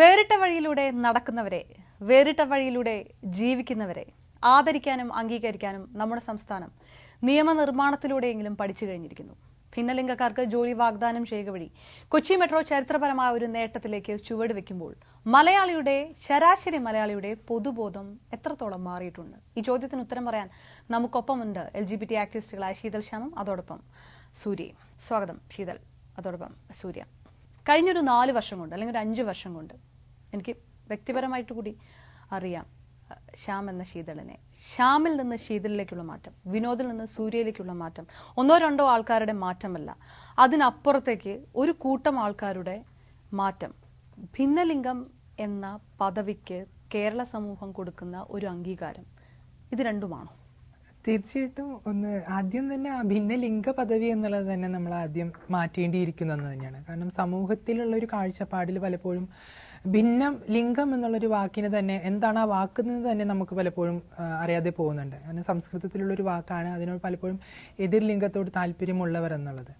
വേറിട്ട വഴിയിലൂടെ നടക്കുന്നവരെ വേറിട്ട വഴിയിലൂടെ ജീവിക്കുന്നവരെ ആദരിക്കാനും അംഗീകരിക്കാനും നമ്മുടെ സംസ്ഥാനം നിയമനിർമ്മാണത്തിലൂടെയെങ്കിലും പഠിച്ചു കഴിഞ്ഞിരിക്കുന്നു. ഭിന്നലിംഗക്കാർക്ക് ജോലി വാഗ്ദാനം ചെയ്യുക വഴി കൊച്ചി മെട്രോ ചരിത്രപരമായ ഒരു നേട്ടത്തിലേക്ക് ചുവട് വെക്കുമ്പോൾ മലയാളിയുടെ ശരാശരി മലയാളിയുടെ പൊതുബോധം എത്രത്തോളം മാറിയിട്ടുണ്ട്? ഈ ചോദ്യത്തിന് ഉത്തരം പറയാൻ നമുക്കൊപ്പമുണ്ട് എൽ ജി ബി ടി ആക്ടിവിസ്റ്റുകളായ ശീതൽ ശ്യാമം അതോടൊപ്പം സൂര്യയും സ്വാഗതം ശീതൽ. അതോടൊപ്പം സൂര്യ. കഴിഞ്ഞൊരു നാല് വർഷം കൊണ്ട് അല്ലെങ്കിൽ ഒരു അഞ്ച് വർഷം കൊണ്ട് എനിക്ക് വ്യക്തിപരമായിട്ട് കൂടി അറിയാം ശ്യാം എന്ന ശീതളിനെ. ശ്യാമിൽ നിന്ന് ശീതളിലേക്കുള്ള മാറ്റം വിനോദിൽ നിന്ന് സൂര്യയിലേക്കുള്ള മാറ്റം ഒന്നോ രണ്ടോ ആൾക്കാരുടെ മാറ്റമല്ല. അതിനപ്പുറത്തേക്ക് ഒരു കൂട്ടം ആൾക്കാരുടെ മാറ്റം. ഭിന്നലിംഗം എന്ന പദവിക്ക് കേരള സമൂഹം കൊടുക്കുന്ന ഒരു അംഗീകാരം ഇത് രണ്ടുമാണോ? തീർച്ചയായിട്ടും ഒന്ന് ആദ്യം തന്നെ ആ ഭിന്നലിംഗ പദവി എന്നുള്ളത് തന്നെ നമ്മൾ ആദ്യം മാറ്റേണ്ടിയിരിക്കുന്നു എന്ന് തന്നെയാണ്. കാരണം സമൂഹത്തിലുള്ള ഒരു കാഴ്ചപ്പാടിൽ പലപ്പോഴും ഭിന്നം ലിംഗം എന്നുള്ളൊരു വാക്കിന് തന്നെ എന്താണ് ആ വാക്കെന്ന് തന്നെ നമുക്ക് പലപ്പോഴും അറിയാതെ പോകുന്നുണ്ട്. കാരണം സംസ്കൃതത്തിലുള്ളൊരു വാക്കാണ് അതിനോട് പലപ്പോഴും എതിർ ലിംഗത്തോട് താല്പര്യമുള്ളവർ എന്നുള്ളത്.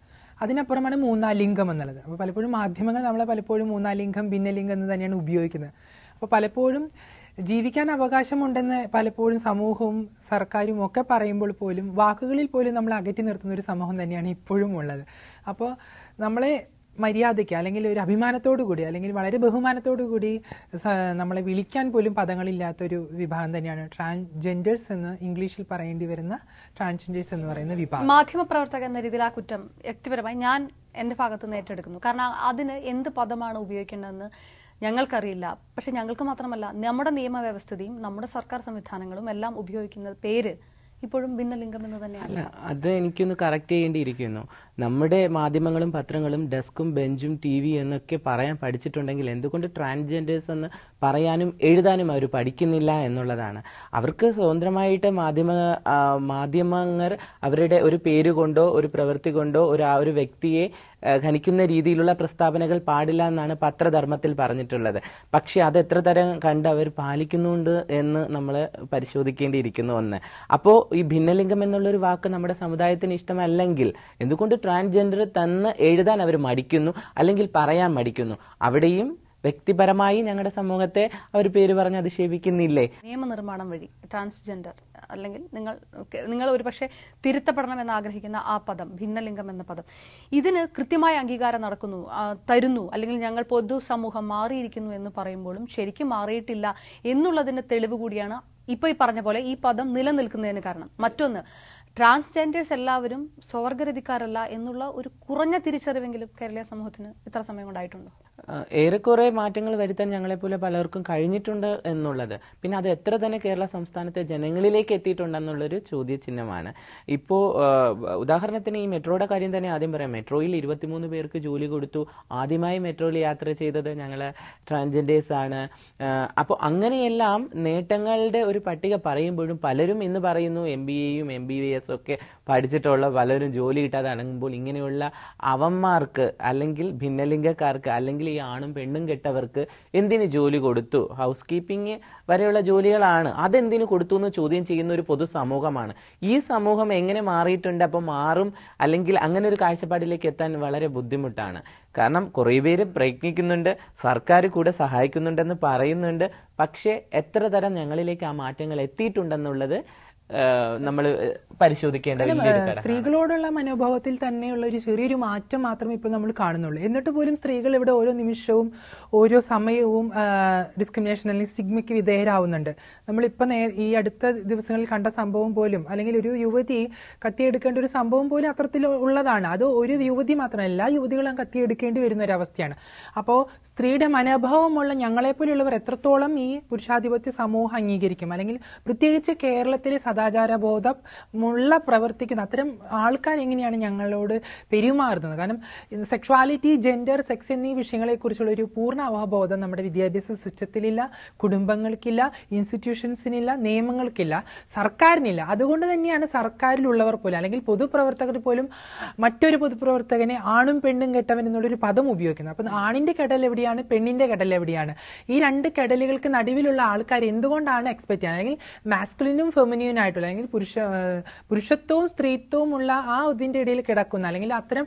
അതിനപ്പുറമാണ് മൂന്നാം ലിംഗം എന്നുള്ളത്. അപ്പോൾ പലപ്പോഴും മാധ്യമങ്ങൾ നമ്മളെ പലപ്പോഴും മൂന്നാം ലിംഗം ഭിന്നലിംഗം എന്ന് തന്നെയാണ് ഉപയോഗിക്കുന്നത്. അപ്പോൾ പലപ്പോഴും ജീവിക്കാൻ അവകാശമുണ്ടെന്ന് പലപ്പോഴും സമൂഹവും സർക്കാരും ഒക്കെ പറയുമ്പോൾ പോലും വാക്കുകളിൽ പോലും നമ്മൾ അകറ്റി നിർത്തുന്ന ഒരു സമൂഹം തന്നെയാണ് ഇപ്പോഴും ഉള്ളത്. അപ്പോൾ നമ്മളെ മര്യാദയ്ക്ക് അല്ലെങ്കിൽ ഒരു അഭിമാനത്തോടു കൂടി അല്ലെങ്കിൽ വളരെ ബഹുമാനത്തോടു കൂടി നമ്മളെ വിളിക്കാൻ പോലും പദങ്ങളില്ലാത്തൊരു വിഭാഗം തന്നെയാണ് ട്രാൻസ്ജെൻഡേഴ്സ് എന്ന് ഇംഗ്ലീഷിൽ പറയേണ്ടി വരുന്ന ട്രാൻസ്ജെൻഡേഴ്സ് എന്ന് പറയുന്ന വിഭാഗം. മാധ്യമപ്രവർത്തക എന്ന രീതിയിൽ ആ കുറ്റം വ്യക്തിപരമായി ഞാൻ എന്റെ ഭാഗത്ത് നിന്ന് ഏറ്റെടുക്കുന്നു. കാരണം അതിന് എന്ത് പദമാണ് ഉപയോഗിക്കേണ്ടതെന്ന് ഞങ്ങൾക്കറിയില്ല. പക്ഷെ ഞങ്ങൾക്ക് മാത്രമല്ല നമ്മുടെ നിയമവ്യവസ്ഥയും നമ്മുടെ സർക്കാർ സംവിധാനങ്ങളും എല്ലാം ഉപയോഗിക്കുന്ന പേര് ഇപ്പോഴും ഭിന്നലിംഗം എന്ന് തന്നെയാണ് അല്ല അത് എനിക്കൊന്ന് കറക്റ്റ് ചെയ്യേണ്ടിയിരിക്കുന്നു. നമ്മുടെ മാധ്യമങ്ങളും പത്രങ്ങളും ഡെസ്കും ബെഞ്ചും ടി വി എന്നൊക്കെ പറയാൻ പഠിച്ചിട്ടുണ്ടെങ്കിൽ എന്തുകൊണ്ട് ട്രാൻസ്ജെൻഡേഴ്സ് എന്ന് പറയാനും എഴുതാനും അവർ പഠിക്കുന്നില്ല എന്നുള്ളതാണ്. അവർക്ക് സ്വതന്ത്രമായിട്ട് മാധ്യമ മാധ്യമങ്ങൾ അവരുടെ ഒരു പേര് കൊണ്ടോ ഒരു പ്രവൃത്തി കൊണ്ടോ ഒരു ആ ഒരു വ്യക്തിയെ ഖനിക്കുന്ന രീതിയിലുള്ള പ്രസ്താവനകൾ പാടില്ല എന്നാണ് പത്രധർമ്മത്തിൽ പറഞ്ഞിട്ടുള്ളത്. പക്ഷെ അത് എത്ര തരം കണ്ട് അവർ പാലിക്കുന്നുണ്ട് എന്ന് നമ്മൾ പരിശോധിക്കേണ്ടിയിരിക്കുന്നു ഒന്ന്. അപ്പോൾ ഈ ഭിന്നലിംഗം എന്നുള്ളൊരു വാക്ക് നമ്മുടെ സമുദായത്തിന് ഇഷ്ടമല്ലെങ്കിൽ എന്തുകൊണ്ട് ട്രാൻസ്ജെൻഡർ തന്ന് എഴുതാൻ അവർ മടിക്കുന്നു അല്ലെങ്കിൽ പറയാൻ മടിക്കുന്നു. അവിടെയും വ്യക്തിപരമായി ഞങ്ങളുടെ സമൂഹത്തെ അവർ പേര് പറഞ്ഞ് അധിക്ഷേപിക്കുന്നില്ലേ? നിയമനിർമ്മാണം വഴി ട്രാൻസ്ജെൻഡർ അല്ലെങ്കിൽ നിങ്ങൾ നിങ്ങൾ ഒരു പക്ഷേ തിരുത്തപ്പെടണം എന്ന് ആഗ്രഹിക്കുന്ന ആ പദം ഭിന്നലിംഗം എന്ന പദം. ഇതിന് കൃത്യമായ അംഗീകാരം നടക്കുന്നു തരുന്നു അല്ലെങ്കിൽ ഞങ്ങൾ പൊതുസമൂഹം മാറിയിരിക്കുന്നു എന്ന് പറയുമ്പോഴും ശരിക്കും മാറിയിട്ടില്ല എന്നുള്ളതിന്റെ തെളിവ് കൂടിയാണ് ഇപ്പൊ ഈ പറഞ്ഞ പോലെ ഈ പദം നിലനിൽക്കുന്നതിന് കാരണം. മറ്റൊന്ന് ട്രാൻസ്ജെൻഡേഴ്സ് എല്ലാവരും സ്വർഗരതിക്കാരല്ല എന്നുള്ള ഒരു കുറഞ്ഞ തിരിച്ചറിവെങ്കിലും കേരളീയ സമൂഹത്തിന് ഇത്ര സമയം കൊണ്ടായിട്ടുണ്ടോ? ഏറെക്കുറെ മാറ്റങ്ങൾ വരുത്താൻ ഞങ്ങളെപ്പോലെ പലർക്കും കഴിഞ്ഞിട്ടുണ്ട് എന്നുള്ളത്. പിന്നെ അത് എത്ര തന്നെ കേരള സംസ്ഥാനത്തെ ജനങ്ങളിലേക്ക് എത്തിയിട്ടുണ്ടെന്നുള്ളൊരു ചോദ്യചിഹ്നമാണ്. ഇപ്പോൾ ഉദാഹരണത്തിന് ഈ മെട്രോയുടെ കാര്യം തന്നെ ആദ്യം പറയാം. മെട്രോയിൽ ഇരുപത്തിമൂന്ന് പേർക്ക് ജോലി കൊടുത്തു. ആദ്യമായി മെട്രോയിൽ യാത്ര ചെയ്തത് ഞങ്ങൾ ട്രാൻസ്ജെൻഡേഴ്സ് ആണ് അപ്പോൾ അങ്ങനെയെല്ലാം നേട്ടങ്ങളുടെ ഒരു പട്ടിക പറയുമ്പോഴും പലരും ഇന്ന് പറയുന്നു എം ബി എയും എം ബി എസ് ഒക്കെ പഠിച്ചിട്ടുള്ള പലരും ജോലി കിട്ടാതെ അടങ്ങുമ്പോൾ ഇങ്ങനെയുള്ള അവന്മാർക്ക് അല്ലെങ്കിൽ ഭിന്നലിംഗക്കാർക്ക് അല്ലെങ്കിൽ ഈ ആണും പെണ്ണും കെട്ടവർക്ക് എന്തിന് ജോലി കൊടുത്തു? ഹൗസ് കീപ്പിംഗ് വരെയുള്ള ജോലികളാണ്. അതെന്തിനു കൊടുത്തു എന്ന് ചോദ്യം ചെയ്യുന്ന ഒരു പൊതു സമൂഹമാണ്. ഈ സമൂഹം എങ്ങനെ മാറിയിട്ടുണ്ട്? അപ്പോൾ മാറും അല്ലെങ്കിൽ അങ്ങനെ ഒരു കാഴ്ചപ്പാടിലേക്ക് എത്താൻ വളരെ ബുദ്ധിമുട്ടാണ്. കാരണം കുറേ പേര് പ്രയത്നിക്കുന്നുണ്ട് സർക്കാർ കൂടെ സഹായിക്കുന്നുണ്ടെന്ന് പറയുന്നുണ്ട്. പക്ഷേ എത്ര തരം ഞങ്ങളിലേക്ക് ആ മാറ്റങ്ങൾ എത്തിയിട്ടുണ്ടെന്നുള്ളത് നമ്മൾ പരിശോധിക്കേണ്ട. സ്ത്രീകളോടുള്ള മനോഭാവത്തിൽ തന്നെയുള്ള ഒരു ചെറിയൊരു മാറ്റം മാത്രമേ ഇപ്പോൾ നമ്മൾ കാണുന്നുള്ളൂ. എന്നിട്ട് പോലും സ്ത്രീകൾ ഇവിടെ ഓരോ നിമിഷവും ഓരോ സമയവും ഡിസ്ക്രിമിനേഷൻ അല്ലെങ്കിൽ സിഗ്മയ്ക്ക് വിധേയരാവുന്നുണ്ട്. നമ്മളിപ്പോൾ നേ ഈ അടുത്ത ദിവസങ്ങളിൽ കണ്ട സംഭവം പോലും അല്ലെങ്കിൽ ഒരു യുവതി കത്തിയെടുക്കേണ്ട ഒരു സംഭവം പോലും അത്തരത്തിൽ ഉള്ളതാണ്. അത് ഒരു യുവതി മാത്രമല്ല എല്ലാ യുവതികളും കത്തിയെടുക്കേണ്ടി വരുന്ന ഒരു അവസ്ഥയാണ്. അപ്പോൾ സ്ത്രീയുടെ മനോഭാവമുള്ള ഞങ്ങളെപ്പോലെയുള്ളവർ എത്രത്തോളം ഈ പുരുഷാധിപത്യ സമൂഹം അംഗീകരിക്കും? അല്ലെങ്കിൽ പ്രത്യേകിച്ച് കേരളത്തിലെ സദാചാര ഉള്ള പ്രവർത്തിക്കുന്ന അത്തരം ആൾക്കാർ എങ്ങനെയാണ് ഞങ്ങളോട് പെരുമാറുന്നത്? കാരണം സെക്ഷുവാലിറ്റി ജെൻഡർ സെക്സ് എന്നീ വിഷയങ്ങളെക്കുറിച്ചുള്ള ഒരു പൂർണ അവബോധം നമ്മുടെ വിദ്യാഭ്യാസ സിസ്റ്റത്തിലില്ല കുടുംബങ്ങൾക്കില്ല ഇൻസ്റ്റിറ്റ്യൂഷൻസിനില്ല നിയമങ്ങൾക്കില്ല സർക്കാരിനില്ല. അതുകൊണ്ട് തന്നെയാണ് സർക്കാരിലുള്ളവർ പോലും അല്ലെങ്കിൽ പൊതുപ്രവർത്തകർ പോലും മറ്റൊരു പൊതുപ്രവർത്തകനെ ആണും പെണ്ണും കെട്ടവൻ എന്നുള്ളൊരു പദം ഉപയോഗിക്കുന്നത്. അപ്പം ആണിന്റെ കടൽ എവിടെയാണ് പെണ്ണിന്റെ കടൽ എവിടെയാണ്? ഈ രണ്ട് കടലുകൾക്ക് നടുവിലുള്ള ആൾക്കാർ എന്തുകൊണ്ടാണ് എക്സ്പെക്ട് ചെയ്യുന്നത്? അല്ലെങ്കിൽ മാസ്കുലിനും ഫെമിനിയനും ആയിട്ടുള്ള അല്ലെങ്കിൽ പുരുഷ പുരുഷത്വവും സ്ത്രീത്വവും ഉള്ള ആ ഇതിന്റെ ഇടയിൽ കിടക്കുന്ന അല്ലെങ്കിൽ അത്തരം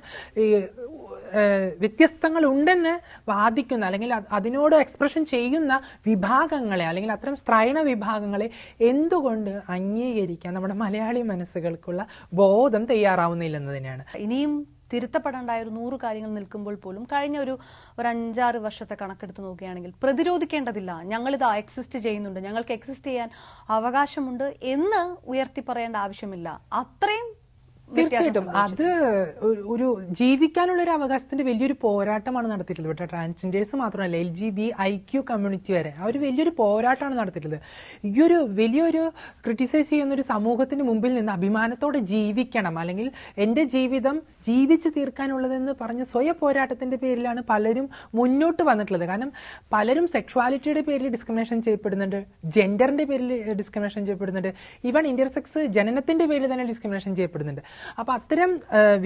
വ്യത്യസ്തങ്ങൾ ഉണ്ടെന്ന് വാദിക്കുന്ന അല്ലെങ്കിൽ അതിനോട് എക്സ്പ്രഷൻ ചെയ്യുന്ന വിഭാഗങ്ങളെ അല്ലെങ്കിൽ അത്തരം സ്ത്രൈണ വിഭാഗങ്ങളെ എന്തുകൊണ്ട് അംഗീകരിക്കാൻ നമ്മുടെ മലയാളി മനസ്സുകൾക്കുള്ള ബോധം തയ്യാറാവുന്നില്ലെന്നതിനാണ് ഇനിയും തിരുത്തപ്പെടേണ്ടായ ഒരു നൂറ് കാര്യങ്ങൾ നിൽക്കുമ്പോൾ പോലും കഴിഞ്ഞ ഒരു ഒരു അഞ്ചാറ് വർഷത്തെ കണക്കെടുത്ത് നോക്കുകയാണെങ്കിൽ പ്രതിരോധിക്കേണ്ടതില്ല. ഞങ്ങളിത് എക്സിസ്റ്റ് ചെയ്യുന്നുണ്ട്. ഞങ്ങൾക്ക് എക്സിസ്റ്റ് ചെയ്യാൻ അവകാശമുണ്ട് എന്ന് ഉയർത്തി പറയേണ്ട ആവശ്യമില്ല. അത്രയും തീർച്ചയായിട്ടും. അത് ഒരു- ജീവിക്കാനുള്ള ഒരു അവകാശത്തിന്റെ വലിയൊരു പോരാട്ടമാണ് നടത്തിയിട്ടുള്ളത്. ഇവിടെ ട്രാൻസ്ജെൻഡേഴ്സ് മാത്രമല്ല L G B I Q community വരെ. അവർ വലിയൊരു പോരാട്ടമാണ് നടത്തിയിട്ടുള്ളത്. ഈ ഒരു വലിയൊരു ക്രിട്ടിസൈസ് ചെയ്യുന്ന ഒരു സമൂഹത്തിന് മുമ്പിൽ നിന്ന് അഭിമാനത്തോടെ ജീവിക്കണം. അല്ലെങ്കിൽ എന്റെ ജീവിതം ജീവിച്ചു തീർക്കാനുള്ളതെന്ന് പറഞ്ഞ സ്വയ പോരാട്ടത്തിന്റെ പേരിലാണ് പലരും മുന്നോട്ട് വന്നിട്ടുള്ളത്. കാരണം പലരും സെക്ഷുവാലിറ്റിയുടെ പേരിൽ ഡിസ്ക്രിമിനേഷൻ ചെയ്യപ്പെടുന്നുണ്ട് ജെൻഡറിന്റെ പേരിൽ ഡിസ്ക്രിമിനേഷൻ ചെയ്യപ്പെടുന്നുണ്ട് ഈവൺ ഇന്റർസെക്സ് ജനനത്തിന്റെ പേരിൽ തന്നെ ഡിസ്ക്രിമിനേഷൻ ചെയ്യപ്പെടുന്നുണ്ട്. അപ്പൊ അത്തരം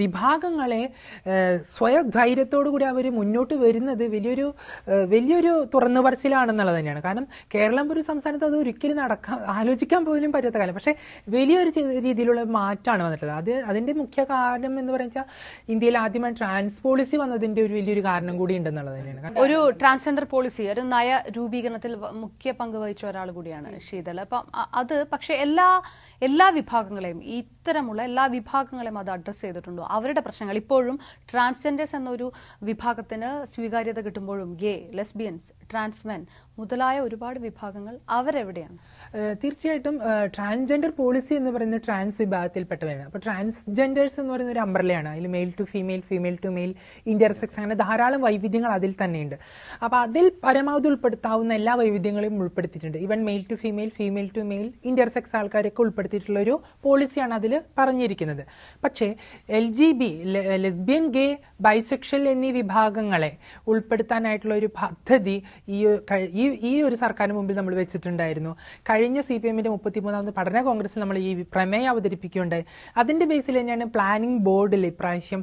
വിഭാഗങ്ങളെ സ്വയധൈര്യത്തോടു സ്വയം കൂടി അവർ മുന്നോട്ട് വരുന്നത് വലിയൊരു വലിയൊരു തുറന്നു പറച്ചിലാണെന്നുള്ളത് തന്നെയാണ്. കാരണം കേരളം ഒരു സംസ്ഥാനത്ത് അത് ഒരിക്കലും നടക്കാൻ ആലോചിക്കാൻ പോലും പറ്റാത്ത കാലം. പക്ഷേ വലിയൊരു രീതിയിലുള്ള മാറ്റമാണ് വന്നിട്ടുള്ളത്. അത് അതിന്റെ മുഖ്യ കാരണം എന്ന് പറഞ്ഞാൽ ഇന്ത്യയിൽ ആദ്യമായി ട്രാൻസ് പോളിസി വന്നതിന്റെ ഒരു വലിയൊരു കാരണം കൂടി ഉണ്ടെന്നുള്ളത് തന്നെയാണ്. ഒരു ട്രാൻസ്ജെൻഡർ പോളിസി ഒരു നയ രൂപീകരണത്തിൽ മുഖ്യ പങ്ക് വഹിച്ച ഒരാൾ കൂടിയാണ് ശീതൾ അപ്പം അത് പക്ഷേ എല്ലാ എല്ലാ വിഭാഗങ്ങളെയും ഇത്തരമുള്ള എല്ലാ വിഭാഗങ്ങളെയും അത് അഡ്രസ്സ് ചെയ്തിട്ടുണ്ടോ? അവരുടെ പ്രശ്നങ്ങൾ. ഇപ്പോഴും ട്രാൻസ്ജെൻഡേഴ്സ് എന്നൊരു വിഭാഗത്തിന് സ്വീകാര്യത കിട്ടുമ്പോഴും ഗേ ലെസ്ബിയൻസ് ട്രാൻസ്മെൻ മുതലായ ഒരുപാട് വിഭാഗങ്ങൾ അവരെവിടെയാണ്? തീർച്ചയായിട്ടും ട്രാൻസ്ജെൻഡർ പോളിസി എന്ന് പറയുന്നത് ട്രാൻസ് വിഭാഗത്തിൽപ്പെട്ടവരാണ് അപ്പോൾ ട്രാൻസ്ജെൻഡേഴ്സ് എന്ന് പറയുന്ന ഒരു അംബ്രലയാണ് അതിൽ male to female female to male intersex അങ്ങനെ ധാരാളം വൈവിധ്യങ്ങൾ അതിൽ തന്നെയുണ്ട്. അപ്പോൾ അതിൽ പരമാവധി ഉൾപ്പെടുത്താവുന്ന എല്ലാ വൈവിധ്യങ്ങളെയും ഉൾപ്പെടുത്തിയിട്ടുണ്ട്. Even male to female female to male intersex ആൾക്കാരൊക്കെ ഉൾപ്പെടുത്തിയിട്ടുള്ള ഒരു പോളിസിയാണ് അതിൽ പറഞ്ഞിരിക്കുന്നത്. പക്ഷേ L G B lesbian gay bisexual എന്നീ വിഭാഗങ്ങളെ ഉൾപ്പെടുത്താനായിട്ടുള്ള ഒരു പദ്ധതി ഈ ഈ ഒരു സർക്കാരിന് മുമ്പിൽ നമ്മൾ വെച്ചിട്ടുണ്ടായിരുന്നു. കഴിഞ്ഞ സി പി എമ്മിന്റെ മുപ്പത്തിമൂന്നാമത് പഠന കോൺഗ്രസിൽ നമ്മൾ ഈ പ്രമേയം അവതരിപ്പിക്കുകയുണ്ടായി അതിന്റെ ബേസിൽ തന്നെയാണ് പ്ലാനിംഗ് ബോർഡിൽ ഇപ്രാവശ്യം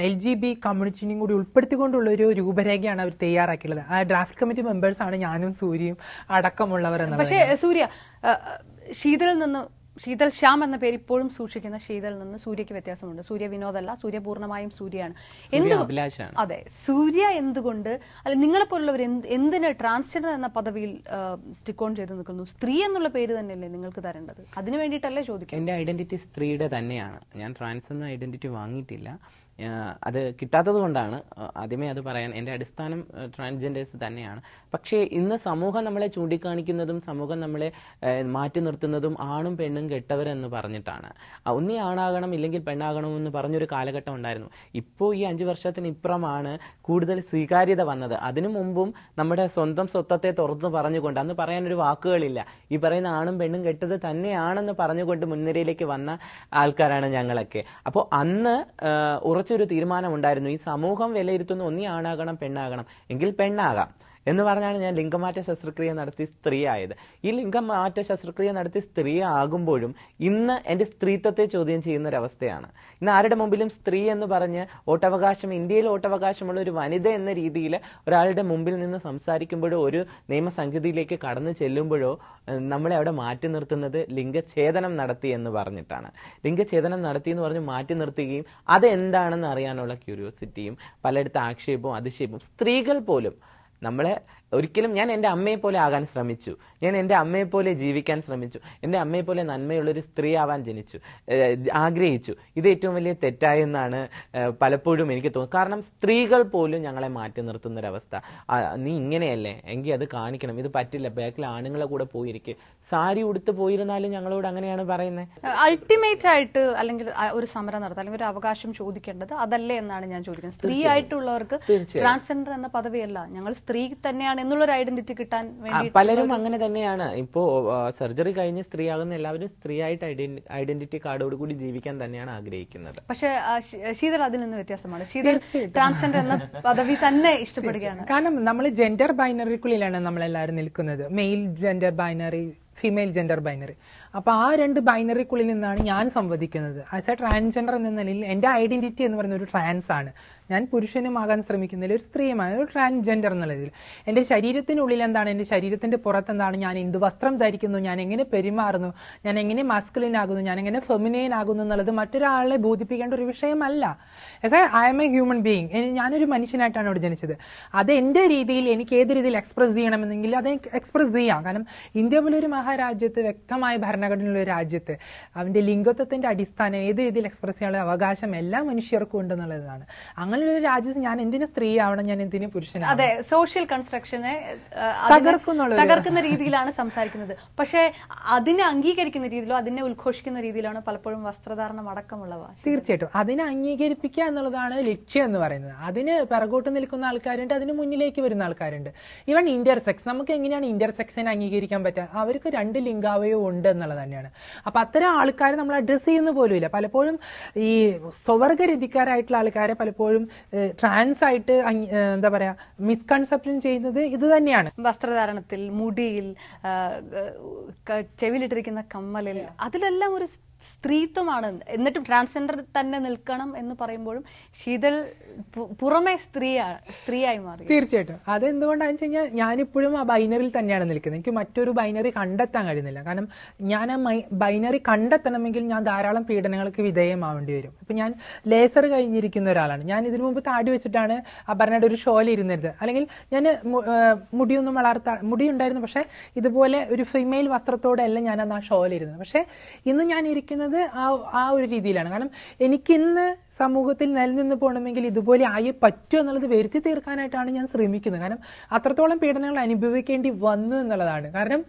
എൽ ജി ബി കമ്മ്യൂണിറ്റിനെയും കൂടി ഉൾപ്പെടുത്തിക്കൊണ്ടുള്ള ഒരു രൂപരേഖയാണ് അവർ തയ്യാറാക്കിയുള്ളത് ആ ഡ്രാഫ്റ്റ് കമ്മിറ്റി മെമ്പേഴ്സാണ് ഞാനും സൂര്യയും അടക്കമുള്ളവർ എന്ന് പക്ഷേ സൂര്യ ശീതളിൽ നിന്ന് ശീതൾ ശ്യാം എന്ന പേര് ഇപ്പോഴും സൂക്ഷിക്കുന്ന ശീതൽ നിന്ന് സൂര്യക്ക് വ്യത്യാസമുണ്ട്. സൂര്യ വിനോദല്ല സൂര്യ പൂർണമായും സൂര്യയാണ്. എന്ത് അതെ സൂര്യ എന്തുകൊണ്ട് അല്ല നിങ്ങളെ പോലുള്ളവർ എന്ത് എന്തിന് ട്രാൻസ്ജെൻഡർ എന്ന പദവിയിൽ സ്റ്റിക്ക് ഓൺ ചെയ്ത് നിൽക്കുന്നു? സ്ത്രീ എന്നുള്ള പേര് തന്നെയല്ലേ നിങ്ങൾക്ക് തരേണ്ടത്? അതിനു വേണ്ടിയിട്ടല്ലേ ചോദിക്കുന്നത്? എന്റെ ഐഡന്റിറ്റി സ്ത്രീയുടെ തന്നെയാണ്. ഞാൻ ട്രാൻസ് എന്ന ഐഡന്റിറ്റി വാങ്ങിയിട്ടില്ല. അത് കിട്ടാത്തത് കൊണ്ടാണ് ആദ്യമേ അത് പറയാൻ എന്റെ അടിസ്ഥാനം ട്രാൻസ്ജെൻഡേഴ്സ് തന്നെയാണ്. പക്ഷേ ഇന്ന് സമൂഹം നമ്മളെ ചൂണ്ടിക്കാണിക്കുന്നതും സമൂഹം നമ്മളെ മാറ്റി നിർത്തുന്നതും ആണും പെണ്ണും കെട്ടവരെന്ന് പറഞ്ഞിട്ടാണ്. ഒന്നീ ആണാകണം ഇല്ലെങ്കിൽ പെണ്ണാകണമെന്ന് പറഞ്ഞൊരു കാലഘട്ടം ഉണ്ടായിരുന്നു. ഇപ്പോൾ ഈ അഞ്ച് വർഷത്തിന് ഇപ്പുറമാണ് കൂടുതൽ സ്വീകാര്യത വന്നത്. അതിനു മുമ്പും നമ്മുടെ സ്വന്തം സ്വത്വത്തെ തുറന്നു പറഞ്ഞുകൊണ്ട് അന്ന് പറയാനൊരു വാക്കുകളില്ല. ഈ പറയുന്ന ആണും പെണ്ണും കെട്ടത് തന്നെയാണെന്ന് പറഞ്ഞുകൊണ്ട് മുൻനിരയിലേക്ക് വന്ന ആൾക്കാരാണ് ഞങ്ങളൊക്കെ. അപ്പോൾ അന്ന് ആ, ഉറച്ചൊരു തീരുമാനമുണ്ടായിരുന്നു. ഈ സമൂഹം വിലയിരുത്തുന്ന ഒന്നീ ആണാകണം പെണ്ണാകണം. എങ്കിൽ പെണ്ണാകാം. എന്ന് പറഞ്ഞാണ് ഞാൻ ലിംഗമാറ്റ ശസ്ത്രക്രിയ നടത്തി സ്ത്രീയായത്. ഈ ലിംഗമാറ്റ ശസ്ത്രക്രിയ നടത്തി സ്ത്രീ ആകുമ്പോഴും ഇന്ന് എന്റെ സ്ത്രീത്വത്തെ ചോദ്യം ചെയ്യുന്ന ഒരവസ്ഥയാണ് ഇന്ന് ആരുടെ മുമ്പിലും സ്ത്രീ എന്ന് പറഞ്ഞ് വോട്ടവകാശം ഇന്ത്യയിൽ വോട്ടവകാശമുള്ള ഒരു വനിത എന്ന രീതിയിൽ ഒരാളുടെ മുമ്പിൽ നിന്ന് സംസാരിക്കുമ്പോഴോ ഒരു നിയമസംഹിതയിലേക്ക് കടന്നു ചെല്ലുമ്പോഴോ നമ്മളെ അവിടെ മാറ്റി നിർത്തുന്നത് ലിംഗഛേദനം നടത്തി എന്ന് പറഞ്ഞിട്ടാണ്. ലിംഗഛേദനം നടത്തി എന്ന് പറഞ്ഞ് മാറ്റി നിർത്തുകയും അതെന്താണെന്ന് അറിയാനുള്ള ക്യൂരിയോസിറ്റിയും പലയിടത്ത് ആക്ഷേപവും അതിശയവും സ്ത്രീകൾ പോലും നമ്മളെ ഒരിക്കലും ഞാൻ എന്റെ അമ്മയെ പോലെ ആകാൻ ശ്രമിച്ചു. ഞാൻ എന്റെ അമ്മയെ പോലെ ജീവിക്കാൻ ശ്രമിച്ചു. എന്റെ അമ്മയെ പോലെ നന്മയുള്ളൊരു സ്ത്രീ ആവാൻ ജനിച്ചു. ആഗ്രഹിച്ചു. ഇത് ഏറ്റവും വലിയ തെറ്റായെന്നാണ് പലപ്പോഴും എനിക്ക് തോന്നുന്നത്. കാരണം സ്ത്രീകൾ പോലും ഞങ്ങളെ മാറ്റി നിർത്തുന്നൊരവസ്ഥ. നീ ഇങ്ങനെയല്ലേ? എങ്കിൽ അത് കാണിക്കണം. ഇത് പറ്റില്ല. ബാക്കിൽ ആണുങ്ങളെ കൂടെ പോയിരിക്കും. സാരി ഉടുത്ത് പോയിരുന്നാലും ഞങ്ങളോട് അങ്ങനെയാണ് പറയുന്നത് അൾട്ടിമേറ്റ് ആയിട്ട് അല്ലെങ്കിൽ ഒരു സമരം നടത്താം അല്ലെങ്കിൽ ഒരു അവകാശം ചോദിക്കേണ്ടത് അതല്ലേ എന്നാണ് ഞാൻ ചോദിക്കുന്നത്. സ്ത്രീ ആയിട്ടുള്ളവർക്ക് ട്രാൻസ്ജെൻഡർ എന്ന പദവിയല്ല. ഞങ്ങൾ സ്ത്രീ തന്നെയാണ് എന്നുള്ള ഒരു ഐഡന്റിറ്റി കിട്ടാൻ വേണ്ടി പലരും അങ്ങനെ തന്നെയാണ്. ഇപ്പോ സർജറി കഴിഞ്ഞ് സ്ത്രീയാകുന്ന എല്ലാവരും സ്ത്രീ ആയിട്ട് ഐഡന്റിറ്റി കാർഡോട് കൂടി ജീവിക്കാൻ തന്നെയാണ് ആഗ്രഹിക്കുന്നത്. പക്ഷെ ശീതൾ അതിൽ നിന്ന് വ്യത്യാസമാണ്. ശീതൾ ട്രാൻസ്ജെൻഡർ എന്ന പദവി തന്നെ ഇഷ്ടപ്പെടുകയാണ്. കാരണം നമ്മൾ ജെൻഡർ ബൈനറിക്കുള്ളിലാണ് നമ്മളെല്ലാവരും നിൽക്കുന്നത്. Male gender binary female gender binary അപ്പോൾ ആ രണ്ട് ബൈനറിക്കുള്ളിൽ നിന്നാണ് ഞാൻ സംവദിക്കുന്നത്. ആസ് എ ട്രാൻസ്ജെൻഡർ എന്ന നിലയിൽ എന്റെ ഐഡന്റിറ്റി എന്ന് പറയുന്ന ഒരു ട്രാൻസ് ആണ്. ഞാൻ പുരുഷനുമാകാൻ ശ്രമിക്കുന്നതിൽ ഒരു സ്ത്രീയുമായ ഒരു ട്രാൻസ്ജെൻഡർ എന്നുള്ളതിൽ എന്റെ ശരീരത്തിനുള്ളിൽ എന്താണ്? എന്റെ ശരീരത്തിന്റെ പുറത്തെന്താണ്? ഞാൻ എന്ത് വസ്ത്രം ധരിക്കുന്നു? ഞാൻ എങ്ങനെ പെരുമാറുന്നു? ഞാൻ എങ്ങനെ മസ്കുലിൻ ആകുന്നു? ഞാൻ എങ്ങനെ ഫെമിനൈൻ ആകുന്നു എന്നുള്ളത് മറ്റൊരാളെ ബോധിപ്പിക്കേണ്ട ഒരു വിഷയമല്ല. As I am a human being ഞാനൊരു മനുഷ്യനായിട്ടാണ് ഇവിടെ ജനിച്ചത്. അത് എന്റെ രീതിയിൽ എനിക്ക് ഏത് രീതിയിൽ എക്സ്പ്രസ് ചെയ്യണമെന്നെങ്കിൽ അത് എക്സ്പ്രസ് ചെയ്യാം. കാരണം ഇന്ത്യ പോലൊരു മഹാരാജ്യത്ത് വ്യക്തമായ ഭരണഘടനയുള്ള ഒരു രാജ്യത്ത് അവന്റെ ലിംഗത്വത്തിന്റെ അടിസ്ഥാനം ഏത് രീതിയിൽ എക്സ്പ്രസ് ചെയ്യാനുള്ള അവകാശം എല്ലാ മനുഷ്യർക്കും ഉണ്ടെന്നുള്ളതാണ്. ഒരു രാജ്യത്ത് ഞാൻ എന്തിനു സ്ത്രീ ആവണം ഞാൻ എന്തിനു പുരുഷനാണ് അതെ സോഷ്യൽ കൺസ്ട്രക്ഷനെ ഒരു- തകർക്കുന്ന രീതിയിലാണ് സംസാരിക്കുന്നത്. പക്ഷേ അതിനെ അംഗീകരിക്കുന്ന രീതിയിലോ അതിനെ ഉദ്ഘോഷിക്കുന്ന രീതിയിലാണ് പലപ്പോഴും വസ്ത്രധാരണം അടക്കമുള്ളവ? തീർച്ചയായിട്ടും. അതിനെ അംഗീകരിപ്പിക്കുക എന്നുള്ളതാണ് ലക്ഷ്യം എന്ന് പറയുന്നത്. അതിന് പിറകോട്ട് നിൽക്കുന്ന ആൾക്കാരുണ്ട് അതിന് മുന്നിലേക്ക് വരുന്ന ആൾക്കാരുണ്ട്. ഈവൺ ഇന്റർസെക്സ് നമുക്ക് എങ്ങനെയാണ് ഇന്റർസെക്സിനെ അംഗീകരിക്കാൻ പറ്റുക? അവർക്ക് രണ്ട് ലിംഗാവയോ ഉണ്ട് എന്നുള്ളത് തന്നെയാണ്. അപ്പൊ അത്തരം ആൾക്കാരെ നമ്മൾ അഡ്രസ്സ് ചെയ്യുന്ന പോലും ഇല്ല പലപ്പോഴും ഈ സ്വവർഗരതിക്കാരായിട്ടുള്ള ആൾക്കാരെ പലപ്പോഴും ട്രാൻസ് ആയിട്ട് എന്താ പറയാ മിസ്കൺസെപ്ഷൻ ചെയ്യുന്നത് ഇത് തന്നെയാണ്. വസ്ത്രധാരണത്തിൽ മുടിയിൽ ചെവിലിട്ടിരിക്കുന്ന ചെവിയിലിട്ടിരിക്കുന്ന കമ്മലിൽ അതിലെല്ലാം ഒരു സ്ത്രീത്വമാണ്. എന്നിട്ടും ട്രാൻസ്ജെൻഡർ തന്നെ നിൽക്കണം എന്ന് പറയുമ്പോഴും ശീതൾ പു- പുറമെ സ്ത്രീയാണ് സ്ത്രീയായി മാറി. തീർച്ചയായിട്ടും. അതെന്തുകൊണ്ടാണെന്ന് വെച്ച് കഴിഞ്ഞാൽ ഞാനിപ്പോഴും ആ ബൈനറിയിൽ തന്നെയാണ് നിൽക്കുന്നത്. എനിക്ക് മറ്റൊരു ബൈനറി കണ്ടെത്താൻ കഴിയുന്നില്ല. കാരണം ഞാൻ ആ ബൈനറി കണ്ടെത്തണമെങ്കിൽ ഞാൻ ധാരാളം പീഡനങ്ങൾക്ക് വിധേയമാവേണ്ടി വരും. ഇപ്പം ഞാൻ ലേസർ കഴിഞ്ഞിരിക്കുന്ന ഒരാളാണ്. ഞാൻ ഇതിനു മുമ്പ് താടി വെച്ചിട്ടാണ് അപർണയുടെ ഒരു ഷോയിൽ ഇരുന്നിരുന്നത് അല്ലെങ്കിൽ ഞാൻ മുടിയൊന്നും വളർത്ത മുടി ഉണ്ടായിരുന്നു പക്ഷേ ഇതുപോലെ ഒരു ഫീമെയിൽ വസ്ത്രത്തോടെയല്ല ഞാൻ അന്ന് ആ ഷോയിൽ ഇരുന്നത്. പക്ഷേ ഇന്ന് ഞാൻ ഇരിക്കുന്നത് ആ ആ ഒരു രീതിയിലാണ്. കാരണം എനിക്കിന്ന് സമൂഹത്തിൽ നിലനിന്ന് പോകണമെങ്കിൽ ഇതുപോലെ ആയി പറ്റുമോ എന്നുള്ളത് വരുത്തി തീർക്കാനായിട്ടാണ് ഞാൻ ശ്രമിക്കുന്നത്. കാരണം അത്രത്തോളം പീഡനങ്ങൾ അനുഭവിക്കേണ്ടി വന്നു എന്നുള്ളതാണ്. കാരണം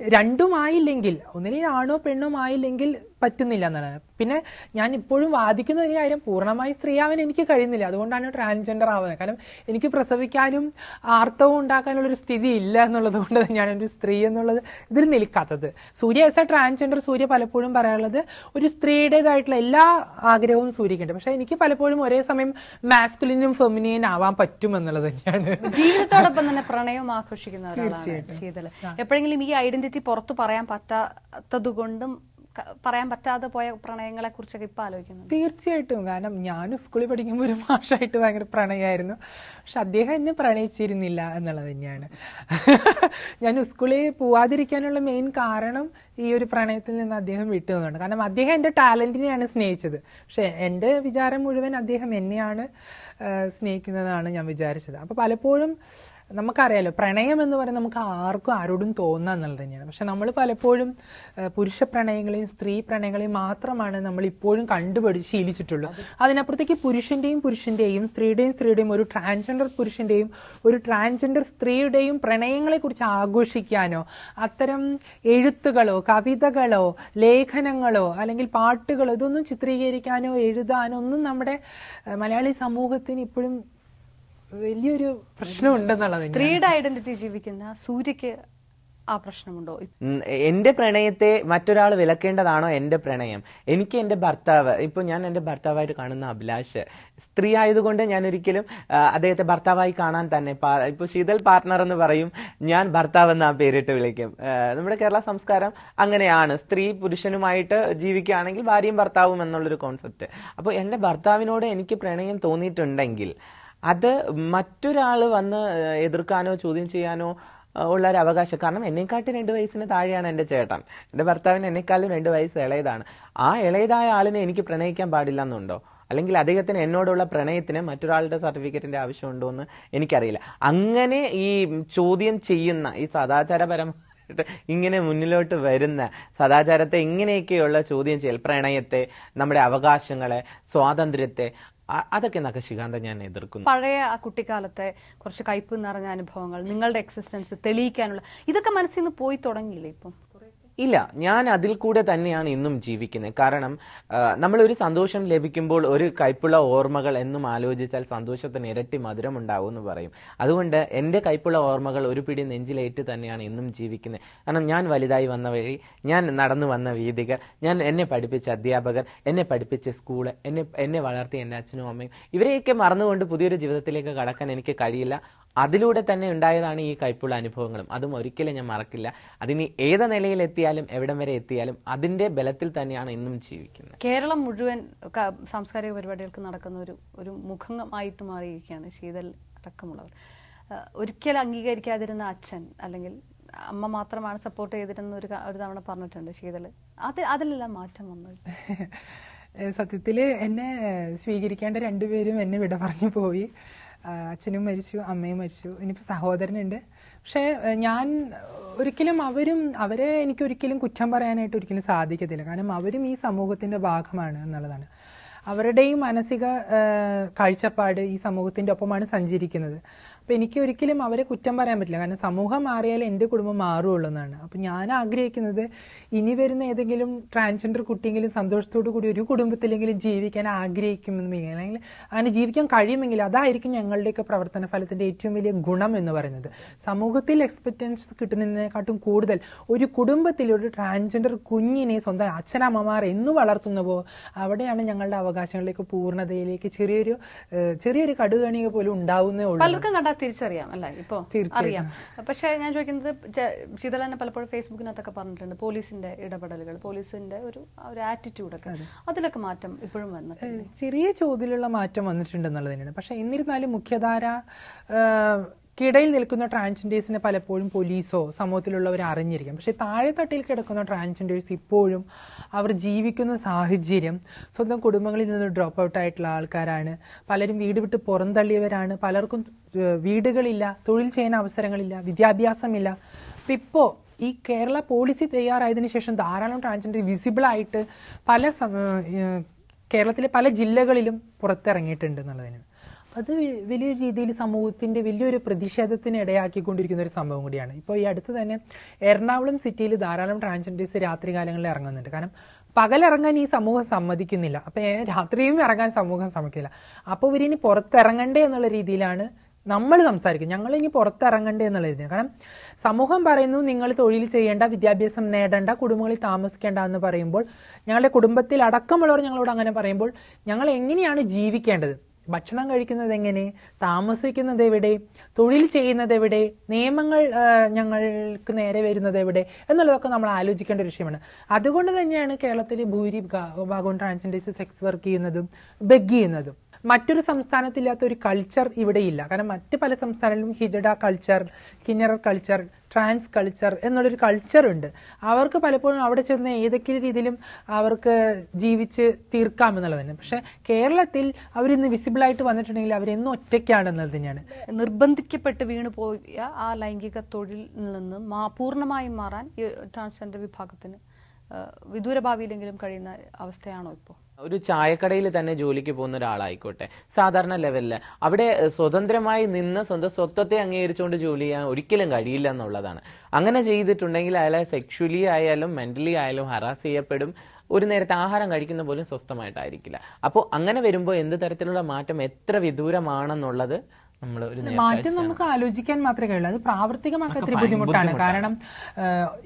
രണ്ടും ആയില്ലെങ്കിൽ ഒന്നിനും ആണോ പെണ്ണോ ആയില്ലെങ്കിൽ പറ്റുന്നില്ല എന്നാണ്. പിന്നെ ഞാൻ ഇപ്പോഴും വാദിക്കുന്ന ഒരു കാര്യം പൂർണമായി സ്ത്രീയാവാൻ എനിക്ക് കഴിയുന്നില്ല. അതുകൊണ്ടാണ് ട്രാൻസ്ജെൻഡർ ആവുന്നത്. കാരണം എനിക്ക് പ്രസവിക്കാനും ആർത്തവം ഉണ്ടാക്കാനുള്ള ഒരു സ്ഥിതി ഇല്ല എന്നുള്ളത് കൊണ്ട് തന്നെയാണ് ഒരു സ്ത്രീ എന്നുള്ളത് ഇതിൽ നിൽക്കാത്തത്. Surya as a transgender Surya പലപ്പോഴും പറയാനുള്ളത് ഒരു സ്ത്രീയുടേതായിട്ടുള്ള എല്ലാ ആഗ്രഹവും സൂര്യക്കുണ്ട് പക്ഷെ എനിക്ക് പലപ്പോഴും ഒരേ സമയം മാസ്കുലിനും ഫെമിനിയൻ ആവാൻ പറ്റും എന്നുള്ളത് തന്നെയാണ്. ജീവിതത്തോടൊപ്പം തന്നെ പ്രണയം ആഘോഷിക്കുന്ന ഒരാളാണ് എപ്പോഴെങ്കിലും ഈ ഐഡന്റിറ്റി പുറത്തു പറയാൻ പറ്റാത്തതുകൊണ്ടും പറയാൻ പറ്റാതെ പോയ പ്രണയങ്ങളെ കുറിച്ചൊക്കെ ഇപ്പൊ ആലോചിക്കുന്നു തീർച്ചയായിട്ടും. കാരണം ഞാൻ സ്കൂളിൽ പഠിക്കുമ്പോൾ ഒരു മാഷായിട്ട് ഭയങ്കര പ്രണയമായിരുന്നു പക്ഷെ അദ്ദേഹം എന്നെ പ്രണയിച്ചിരുന്നില്ല എന്നുള്ളത് തന്നെയാണ്. ഞാൻ സ്കൂളിൽ പോവാതിരിക്കാനുള്ള മെയിൻ കാരണം ഈ ഒരു പ്രണയത്തിൽ നിന്ന് അദ്ദേഹം വിട്ടു നിന്നുണ്ട് കാരണം അദ്ദേഹം എന്റെ ടാലന്റിനെയാണ് സ്നേഹിച്ചത്. പക്ഷെ എന്റെ വിചാരം മുഴുവൻ അദ്ദേഹം എന്നെയാണ് സ്നേഹിക്കുന്നതാണ് ഞാൻ വിചാരിച്ചത്. അപ്പോൾ പലപ്പോഴും നമുക്കറിയാലോ പ്രണയം എന്ന് പറയുന്നത് നമുക്ക് ആർക്കും ആരോടും തോന്നുക എന്നുള്ളത് തന്നെയാണ്. പക്ഷെ നമ്മൾ പലപ്പോഴും പുരുഷ പ്രണയങ്ങളെയും സ്ത്രീ പ്രണയങ്ങളെയും മാത്രമാണ് നമ്മൾ ഇപ്പോഴും കണ്ടുപിടിച്ച് ശീലിച്ചിട്ടുള്ളൂ. അതിനപ്പുറത്തേക്ക് പുരുഷന്റെയും പുരുഷന്റെയും സ്ത്രീയുടെയും സ്ത്രീയുടെയും ഒരു ട്രാൻസ്ജെൻഡർ പുരുഷന്റെയും ഒരു ട്രാൻസ്ജെൻഡർ സ്ത്രീയുടെയും പ്രണയങ്ങളെ കുറിച്ച് ആഘോഷിക്കാനോ അത്തരം എഴുത്തുകളോ കവിതകളോ ലേഖനങ്ങളോ അല്ലെങ്കിൽ പാട്ടുകളോ ഇതൊന്നും ചിത്രീകരിക്കാനോ എഴുതാനോ ഒന്നും നമ്മുടെ മലയാളി സമൂഹത്തിന് ഇപ്പോഴും വലിയൊരു പ്രശ്നമുണ്ടെന്നുള്ളത്. സ്ത്രീയുടെ ഐഡന്റിറ്റി ജീവിക്കുന്ന സൂര്യക്ക് ആ പ്രശ്നമുണ്ടോ? എന്റെ എന്റെ പ്രണയത്തെ മറ്റൊരാൾ വിലക്കേണ്ടതാണോ എന്റെ പ്രണയം? എനിക്ക് എന്റെ ഭർത്താവ് ഇപ്പൊ ഞാൻ എന്റെ ഭർത്താവായിട്ട് കാണുന്ന അഭിലാഷ് സ്ത്രീ ആയതുകൊണ്ട് ഞാൻ ഒരിക്കലും അദ്ദേഹത്തെ ഭർത്താവായി കാണാൻ തന്നെ ഇപ്പൊ ശീതൽ പാർട്ണർ എന്ന് പറയും ഞാൻ ഭർത്താവ് എന്ന് ആ പേരിട്ട് വിളിക്കും. നമ്മുടെ കേരള സംസ്കാരം അങ്ങനെയാണ്. സ്ത്രീ പുരുഷനുമായിട്ട് ജീവിക്കുകയാണെങ്കിൽ ഭാര്യയും ഭർത്താവും എന്നുള്ളൊരു കോൺസെപ്റ്റ് അപ്പോൾ എന്റെ ഭർത്താവിനോട് എനിക്ക് പ്രണയം തോന്നിയിട്ടുണ്ടെങ്കിൽ അത് മറ്റൊരാൾ വന്ന് എതിർക്കാനോ ചോദ്യം ചെയ്യാനോ ഉള്ള ഒരു അവകാശം. കാരണം എന്നെക്കാട്ടി രണ്ട് വയസ്സിന് താഴെയാണ് എന്റെ ചേട്ടൻ. എന്റെ ഭർത്താവിന് എന്നെക്കാളും രണ്ട് വയസ്സ് ഇളയതാണ്. ആ ഇളയതായ ആളിനെ എനിക്ക് പ്രണയിക്കാൻ പാടില്ല എന്നുണ്ടോ അല്ലെങ്കിൽ അദ്ദേഹത്തിന് എന്നോടുള്ള പ്രണയത്തിന് മറ്റൊരാളുടെ സർട്ടിഫിക്കറ്റിന്റെ ആവശ്യമുണ്ടോ എന്ന് എനിക്കറിയില്ല. അങ്ങനെ ഈ ചോദ്യം ചെയ്യുന്ന ഈ സദാചാരപരം ഇങ്ങനെ മുന്നിലോട്ട് വരുന്ന സദാചാരത്തെ ഇങ്ങനെയൊക്കെയുള്ള ചോദ്യം ചെയ്യൽ പ്രണയത്തെ നമ്മുടെ അവകാശങ്ങളെ സ്വാതന്ത്ര്യത്തെ അതൊക്കെ നഖശികാന്തം ഞാൻ എതിർക്കുന്നു. പഴയ ആ കുട്ടിക്കാലത്തെ കുറച്ച് കയ്പ് നിറഞ്ഞ അനുഭവങ്ങൾ നിങ്ങളുടെ എക്സിസ്റ്റൻസ് തെളിയിക്കാനുള്ള ഇതൊക്കെ മനസ്സിൽ നിന്ന് പോയി തുടങ്ങിയില്ലേ ഇപ്പം? ഇല്ല ഞാൻ അതിൽ കൂടെ തന്നെയാണ് ഇന്നും ജീവിക്കുന്നത്. കാരണം നമ്മളൊരു സന്തോഷം ലഭിക്കുമ്പോൾ ഒരു കൈപ്പുള്ള ഓർമ്മകൾ എന്നും ആലോചിച്ചാൽ സന്തോഷത്തിന് ഇരട്ടി മധുരം ഉണ്ടാവും എന്ന് പറയും. അതുകൊണ്ട് എന്റെ കൈപ്പുള്ള ഓർമ്മകൾ ഒരു പിടി നെഞ്ചിലേറ്റ് തന്നെയാണ് ഇന്നും ജീവിക്കുന്നത്. കാരണം ഞാൻ വലുതായി വന്ന വഴി ഞാൻ നടന്നു വന്ന വീതികൾ ഞാൻ എന്നെ പഠിപ്പിച്ച അധ്യാപകർ എന്നെ പഠിപ്പിച്ച സ്കൂൾ എന്നെ എന്നെ വളർത്തിയ എന്റെ അച്ഛനും അമ്മയും ഇവരെയൊക്കെ മറന്നുകൊണ്ട് പുതിയൊരു ജീവിതത്തിലേക്ക് കടക്കാൻ എനിക്ക് കഴിയില്ല. അതിലൂടെ തന്നെ ഉണ്ടായതാണ് ഈ കൈപ്പുള്ള അനുഭവങ്ങളും. അതും ഒരിക്കലും ഞാൻ മറക്കില്ല. അതിന് ഏത് നിലയിൽ എത്തിയാലും എവിടം വരെ എത്തിയാലും അതിന്റെ ബലത്തിൽ തന്നെയാണ് ഇന്നും ജീവിക്കുന്നത്. കേരളം മുഴുവൻ സാംസ്കാരിക പരിപാടികൾക്ക് നടക്കുന്ന ഒരു ഒരു മുഖമായിട്ട് മാറിയിരിക്കുകയാണ് ശീതൽ അടക്കമുള്ളവർ. ഒരിക്കലും അംഗീകരിക്കാതിരുന്ന അച്ഛൻ അല്ലെങ്കിൽ അമ്മ മാത്രമാണ് സപ്പോർട്ട് ചെയ്തിരുന്ന ഒരു ഒരു തവണ പറഞ്ഞിട്ടുണ്ട് ശീതൽ. അത് അതിലെല്ലാം മാറ്റം വന്നത് സത്യത്തിൽ എന്നെ സ്വീകരിക്കേണ്ട രണ്ടുപേരും എന്നെ വിട പറഞ്ഞു പോയി. അച്ഛനും മരിച്ചു അമ്മയും മരിച്ചു. ഇനിയിപ്പോൾ സഹോദരനുണ്ട്. പക്ഷേ ഞാൻ ഒരിക്കലും അവരും അവരെ എനിക്കൊരിക്കലും കുറ്റം പറയാനായിട്ട് ഒരിക്കലും സാധിക്കത്തില്ല. കാരണം അവരും ഈ സമൂഹത്തിന്റെ ഭാഗമാണ് എന്നുള്ളതാണ്. അവരുടെയും മാനസിക കാഴ്ചപ്പാട് ഈ സമൂഹത്തിന്റെ ഒപ്പമാണ് സഞ്ചരിക്കുന്നത്. അപ്പോൾ എനിക്ക് ഒരിക്കലും അവരെ കുറ്റം പറയാൻ പറ്റില്ല. കാരണം സമൂഹം മാറിയാലേ എന്റെ കുടുംബം മാറുള്ളൂ എന്നാണ്. അപ്പോൾ ഞാൻ ആഗ്രഹിക്കുന്നത് ഇനി വരുന്ന ഏതെങ്കിലും ട്രാൻസ്ജെൻഡർ കുട്ടിയെങ്കിലും സന്തോഷത്തോടു കൂടി ഒരു കുടുംബത്തിലെങ്കിലും ജീവിക്കാൻ ആഗ്രഹിക്കുമെന്ന് അല്ലെങ്കിൽ അങ്ങനെ ജീവിക്കാൻ കഴിയുമെങ്കിൽ അതായിരിക്കും ഞങ്ങളുടെയൊക്കെ പ്രവർത്തന ഫലത്തിന്റെ ഏറ്റവും വലിയ ഗുണം എന്ന് പറയുന്നത്. സമൂഹത്തിൽ എക്സ്പെക്റ്റൻസ് കിട്ടുന്നതിനെക്കാട്ടും കൂടുതൽ ഒരു കുടുംബത്തിൽ ഒരു ട്രാൻസ്ജെൻഡർ കുഞ്ഞിനെ സ്വന്തം അച്ഛനമ്മമാർ എന്ന് വളർത്തുന്നവോ അവിടെയാണ് ഞങ്ങളുടെ അവകാശങ്ങളിലേക്ക് പൂർണതയിലേക്ക് ചെറിയൊരു ചെറിയൊരു കടുകണിക പോലും ഉണ്ടാവുന്നേ ഉള്ളൂ. പലർക്കും കണ്ടാൽ തിരിച്ചറിയാം അല്ലേ? ഇപ്പോ തിരിച്ചറിയാം. പക്ഷേ ഞാൻ ചോദിക്കുന്നത് ചിതല തന്നെ പലപ്പോഴും ഫേസ്ബുക്കിനകത്തൊക്കെ പറഞ്ഞിട്ടുണ്ട് പോലീസിന്റെ ഇടപെടലുകൾ പോലീസിന്റെ ഒരു ഒരു ആറ്റിറ്റ്യൂഡൊക്കെ അതിലൊക്കെ മാറ്റം ഇപ്പോഴും വന്നു ചെറിയ തോതിലുള്ള മാറ്റം വന്നിട്ടുണ്ട് എന്നുള്ളത് തന്നെയാണ് പക്ഷെ എന്നിരുന്നാലും മുഖ്യധാര കിടയിൽ നിൽക്കുന്ന ട്രാൻസ്ജെൻഡേഴ്സിനെ പലപ്പോഴും പോലീസോ സമൂഹത്തിലുള്ളവർ അറിഞ്ഞിരിക്കും. പക്ഷേ താഴെത്തട്ടിൽ കിടക്കുന്ന ട്രാൻസ്ജെൻഡേഴ്സ് ഇപ്പോഴും അവർ ജീവിക്കുന്ന സാഹചര്യം സ്വന്തം കുടുംബങ്ങളിൽ നിന്ന് ഡ്രോപ്പ് ഔട്ട് ആയിട്ടുള്ള ആൾക്കാരാണ്. പലരും വീട് വിട്ട് പുറന്തള്ളിയവരാണ്. പലർക്കും വീടുകളില്ല തൊഴിൽ ചെയ്യാൻ അവസരങ്ങളില്ല വിദ്യാഭ്യാസമില്ല. അപ്പം ഇപ്പോൾ ഈ കേരള പോളിസി തയ്യാറായതിനു ശേഷം ധാരാളം ട്രാൻസ്ജെൻഡർ വിസിബിളായിട്ട് പല കേരളത്തിലെ പല ജില്ലകളിലും പുറത്തിറങ്ങിയിട്ടുണ്ട് എന്നുള്ളതിന്. അത് വലിയ വലിയൊരു രീതിയിൽ സമൂഹത്തിന്റെ വലിയൊരു പ്രതിഷേധത്തിന് ഇടയാക്കിക്കൊണ്ടിരിക്കുന്ന ഒരു സംഭവം കൂടിയാണ്. ഇപ്പോൾ ഈ അടുത്ത് തന്നെ എറണാകുളം സിറ്റിയിൽ ധാരാളം ട്രാൻസ്ജെൻഡേഴ്സ് രാത്രി കാലങ്ങളിൽ ഇറങ്ങുന്നുണ്ട്. കാരണം പകലിറങ്ങാൻ ഈ സമൂഹം സമ്മതിക്കുന്നില്ല. അപ്പോൾ രാത്രിയും ഇറങ്ങാൻ സമൂഹം സമ്മതിക്കില്ല. അപ്പോൾ ഇവരിനി പുറത്തിറങ്ങണ്ടേ എന്നുള്ള രീതിയിലാണ് നമ്മൾ സംസാരിക്കും ഇനി പുറത്തിറങ്ങണ്ടേ എന്നുള്ള രീതിയിൽ കാരണം സമൂഹം പറയുന്നു നിങ്ങൾ തൊഴിൽ ചെയ്യേണ്ട വിദ്യാഭ്യാസം നേടേണ്ട കുടുംബങ്ങളിൽ താമസിക്കേണ്ട എന്ന് പറയുമ്പോൾ ഞങ്ങളുടെ കുടുംബത്തിൽ അടക്കമുള്ളവർ ഞങ്ങളോട് അങ്ങനെ പറയുമ്പോൾ ഞങ്ങൾ എങ്ങനെയാണ് ജീവിക്കേണ്ടത്? ഭക്ഷണം കഴിക്കുന്നത് എങ്ങനെ? താമസിക്കുന്നത് എവിടെ? തൊഴിൽ ചെയ്യുന്നത് എവിടെ? നിയമങ്ങൾ ഞങ്ങൾക്ക് നേരെ വരുന്നത് എവിടെ? എന്നുള്ളതൊക്കെ നമ്മൾ ആലോചിക്കേണ്ട ഒരു വിഷയമാണ്. അതുകൊണ്ട് തന്നെയാണ് കേരളത്തിൽ ഭൂരിഭാഗവും ട്രാൻസ്ജെൻഡേഴ്സ് സെക്സ് വർക്ക് ചെയ്യുന്നതും ബെഗ് ചെയ്യുന്നതും. മറ്റൊരു സംസ്ഥാനത്തില്ലാത്ത ഒരു കൾച്ചർ ഇവിടെയില്ല. കാരണം മറ്റ് പല സംസ്ഥാനങ്ങളിലും ഹിജഡ കൾച്ചർ കിന്നറ കൾച്ചർ ട്രാൻസ് കൾച്ചർ എന്നുള്ളൊരു കൾച്ചർ ഉണ്ട്. അവർക്ക് പലപ്പോഴും അവിടെ ചെന്ന് ഏതൊക്കെ രീതിയിലും അവർക്ക് ജീവിച്ച് തീർക്കാമെന്നുള്ളത് തന്നെ. പക്ഷേ കേരളത്തിൽ അവരിന്ന് വിസിബിളായിട്ട് വന്നിട്ടുണ്ടെങ്കിൽ അവരെന്നും ഒറ്റയ്ക്കാണെന്നത് തന്നെയാണ്. നിർബന്ധിക്കപ്പെട്ട് വീണു പോയ ആ ലൈംഗിക തൊഴിലിൽ നിന്ന് പൂർണമായും മാറാൻ ട്രാൻസ്ജെൻഡർ വിഭാഗത്തിന് വിദൂരഭാവിയിലെങ്കിലും വിദൂര ഭാവിയിലെങ്കിലും കഴിയുന്ന അവസ്ഥയാണോ ഇപ്പോൾ ഒരു ചായക്കടയിൽ തന്നെ ജോലിക്ക് പോകുന്ന ഒരാളായിക്കോട്ടെ. സാധാരണ ലെവലിൽ അവിടെ സ്വതന്ത്രമായി നിന്ന് സ്വന്തം സ്വത്വത്തെ അംഗീകരിച്ചുകൊണ്ട് ജോലി ചെയ്യാൻ ഒരിക്കലും കഴിയില്ല എന്നുള്ളതാണ്. അങ്ങനെ ചെയ്തിട്ടുണ്ടെങ്കിൽ അയാളെ സെക്ഷുവലി ആയാലും മെന്റലി ആയാലും ഹറാസ് ചെയ്യപ്പെടും. ഒരു നേരത്തെ ആഹാരം കഴിക്കുന്ന പോലും സ്വസ്ഥമായിട്ടായിരിക്കില്ല. അപ്പോൾ അങ്ങനെ വരുമ്പോൾ എന്ത് തരത്തിലുള്ള മാറ്റം എത്ര വിദൂരമാണെന്നുള്ളത് നമ്മൾ ഒരു മാറ്റം നമുക്ക് ആലോചിക്കാൻ മാത്രമേ കഴിയുള്ളൂ. അത് പ്രാവർത്തികമാക്കാൻ ഇത്തിരി ബുദ്ധിമുട്ടാണ്. കാരണം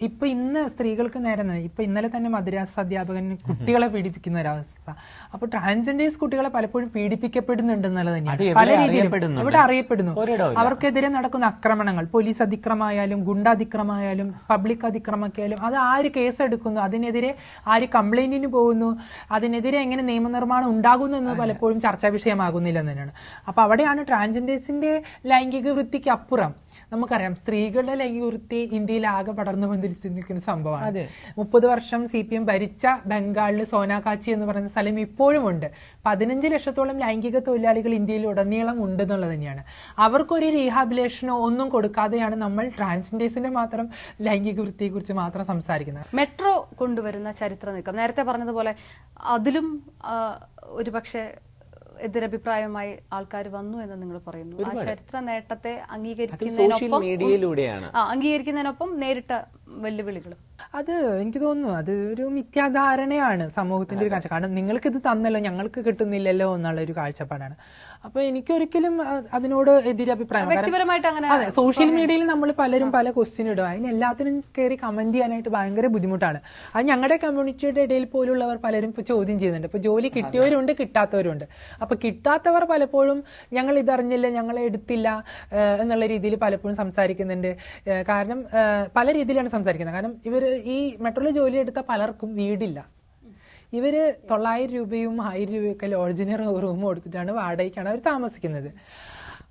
ഇപ്പൊ ഇന്ന് സ്ത്രീകൾക്ക് നേരെ ഇപ്പൊ ഇന്നലെ തന്നെ മദ്രാസ് അധ്യാപകൻ കുട്ടികളെ പീഡിപ്പിക്കുന്ന ഒരവസ്ഥ അപ്പൊ ട്രാൻസ്ജെൻഡേഴ്സ് കുട്ടികളെ പലപ്പോഴും പീഡിപ്പിക്കപ്പെടുന്നുണ്ട് എന്നുള്ളത് തന്നെയാണ്. പല രീതിയിലും? ഇവിടെ അറിയപ്പെടുന്നു. അവർക്കെതിരെ നടക്കുന്ന ആക്രമണങ്ങൾ പോലീസ് അതിക്രമമായാലും ഗുണ്ടാതിക്രമമായാലും പബ്ലിക് അതിക്രമമാക്കിയാലും അത് ആര് കേസെടുക്കുന്നു? അതിനെതിരെ ആര് കംപ്ലൈന്റിന് പോകുന്നു? അതിനെതിരെ എങ്ങനെ നിയമനിർമ്മാണം ഉണ്ടാകുന്നു എന്ന് പലപ്പോഴും ചർച്ചാ വിഷയമാകുന്നില്ല തന്നെയാണ്. അപ്പൊ അവിടെയാണ് ട്രാൻസ്ജെൻഡേഴ്സിന്റെ ലൈംഗിക വൃത്തിക്ക് അപ്പുറം നമുക്കറിയാം സ്ത്രീകളുടെ ലൈംഗിക വൃത്തി ഇന്ത്യയിൽ ആകെ പടർന്നു വന്നിരിക്കുന്ന സംഭവമാണ്. മുപ്പത് വർഷം സി പി എം ഭരിച്ച ബംഗാളിൽ സോനാകാച്ചി എന്ന് പറയുന്ന സ്ഥലം ഇപ്പോഴും ഉണ്ട്. പതിനഞ്ച് ലക്ഷത്തോളം ലൈംഗിക തൊഴിലാളികൾ ഇന്ത്യയിൽ ഉടനീളം ഉണ്ട് എന്നുള്ളത് തന്നെയാണ്. അവർക്കൊരു റീഹാബിലേഷനോ ഒന്നും കൊടുക്കാതെയാണ് നമ്മൾ ട്രാൻസ്ജെൻഡേഴ്സിന്റെ മാത്രം ലൈംഗിക വൃത്തിയെക്കുറിച്ച് മാത്രം സംസാരിക്കുന്നത്. മെട്രോ കൊണ്ടുവരുന്ന ചരിത്ര നീക്കം നേരത്തെ പറഞ്ഞതുപോലെ അതിലും ഒരുപക്ഷെ എതിരഭിപ്രായമായി ആൾക്കാർ വന്നു എന്ന് നിങ്ങൾ പറയുന്നു. ആ ചരിത്ര നേട്ടത്തെ സോഷ്യൽ അംഗീകരിക്കുന്നതിനൊപ്പം മീഡിയയിലൂടെയാണ് അംഗീകരിക്കുന്നതിനൊപ്പം നേരിട്ട വെല്ലുവിളികളും. അത് എനിക്ക് തോന്നുന്നു. അത് ഒരു മിഥ്യാധാരണയാണ് സമൂഹത്തിന്റെ ഒരു കാഴ്ച. കാരണം നിങ്ങൾക്ക് ഇത് തന്നല്ലോ ഞങ്ങൾക്ക് കിട്ടുന്നില്ലല്ലോ എന്നുള്ള ഒരു കാഴ്ചപ്പാടാണ്. അപ്പൊ എനിക്കൊരിക്കലും അതിനോട് എതിരഭിപ്രായം അതെ സോഷ്യൽ മീഡിയയിൽ നമ്മൾ പലരും പല ക്വസ്റ്റ്യൻ ഇടും. അതിന് എല്ലാത്തിനും കയറി കമന്റ് ചെയ്യാനായിട്ട് ഭയങ്കര ബുദ്ധിമുട്ടാണ്. അത് ഞങ്ങളുടെ കമ്മ്യൂണിറ്റിയുടെ ഇടയിൽ പോലുള്ളവർ പലരും ഇപ്പൊ ചോദ്യം ചെയ്യുന്നുണ്ട്. ഇപ്പൊ ജോലി കിട്ടിയവരുണ്ട് കിട്ടാത്തവരുണ്ട്. അപ്പൊ കിട്ടാത്തവർ പലപ്പോഴും ഞങ്ങൾ ഇതറിഞ്ഞില്ല ഞങ്ങൾ എടുത്തില്ല എന്നുള്ള രീതിയിൽ പലപ്പോഴും സംസാരിക്കുന്നുണ്ട്. കാരണം പല രീതിയിലാണ് സംസാരിക്കുന്നത്. കാരണം ഇവർ ഈ മെട്രോയിൽ ജോലി എടുത്ത പലർക്കും വീടില്ല. ഇവർ തൊള്ളായിരം രൂപയും ആയിരം രൂപയൊക്കെ ലോഡ്ജിന് റൂം കൊടുത്തിട്ടാണ് വാടകയ്ക്കാണ് അവർ താമസിക്കുന്നത്.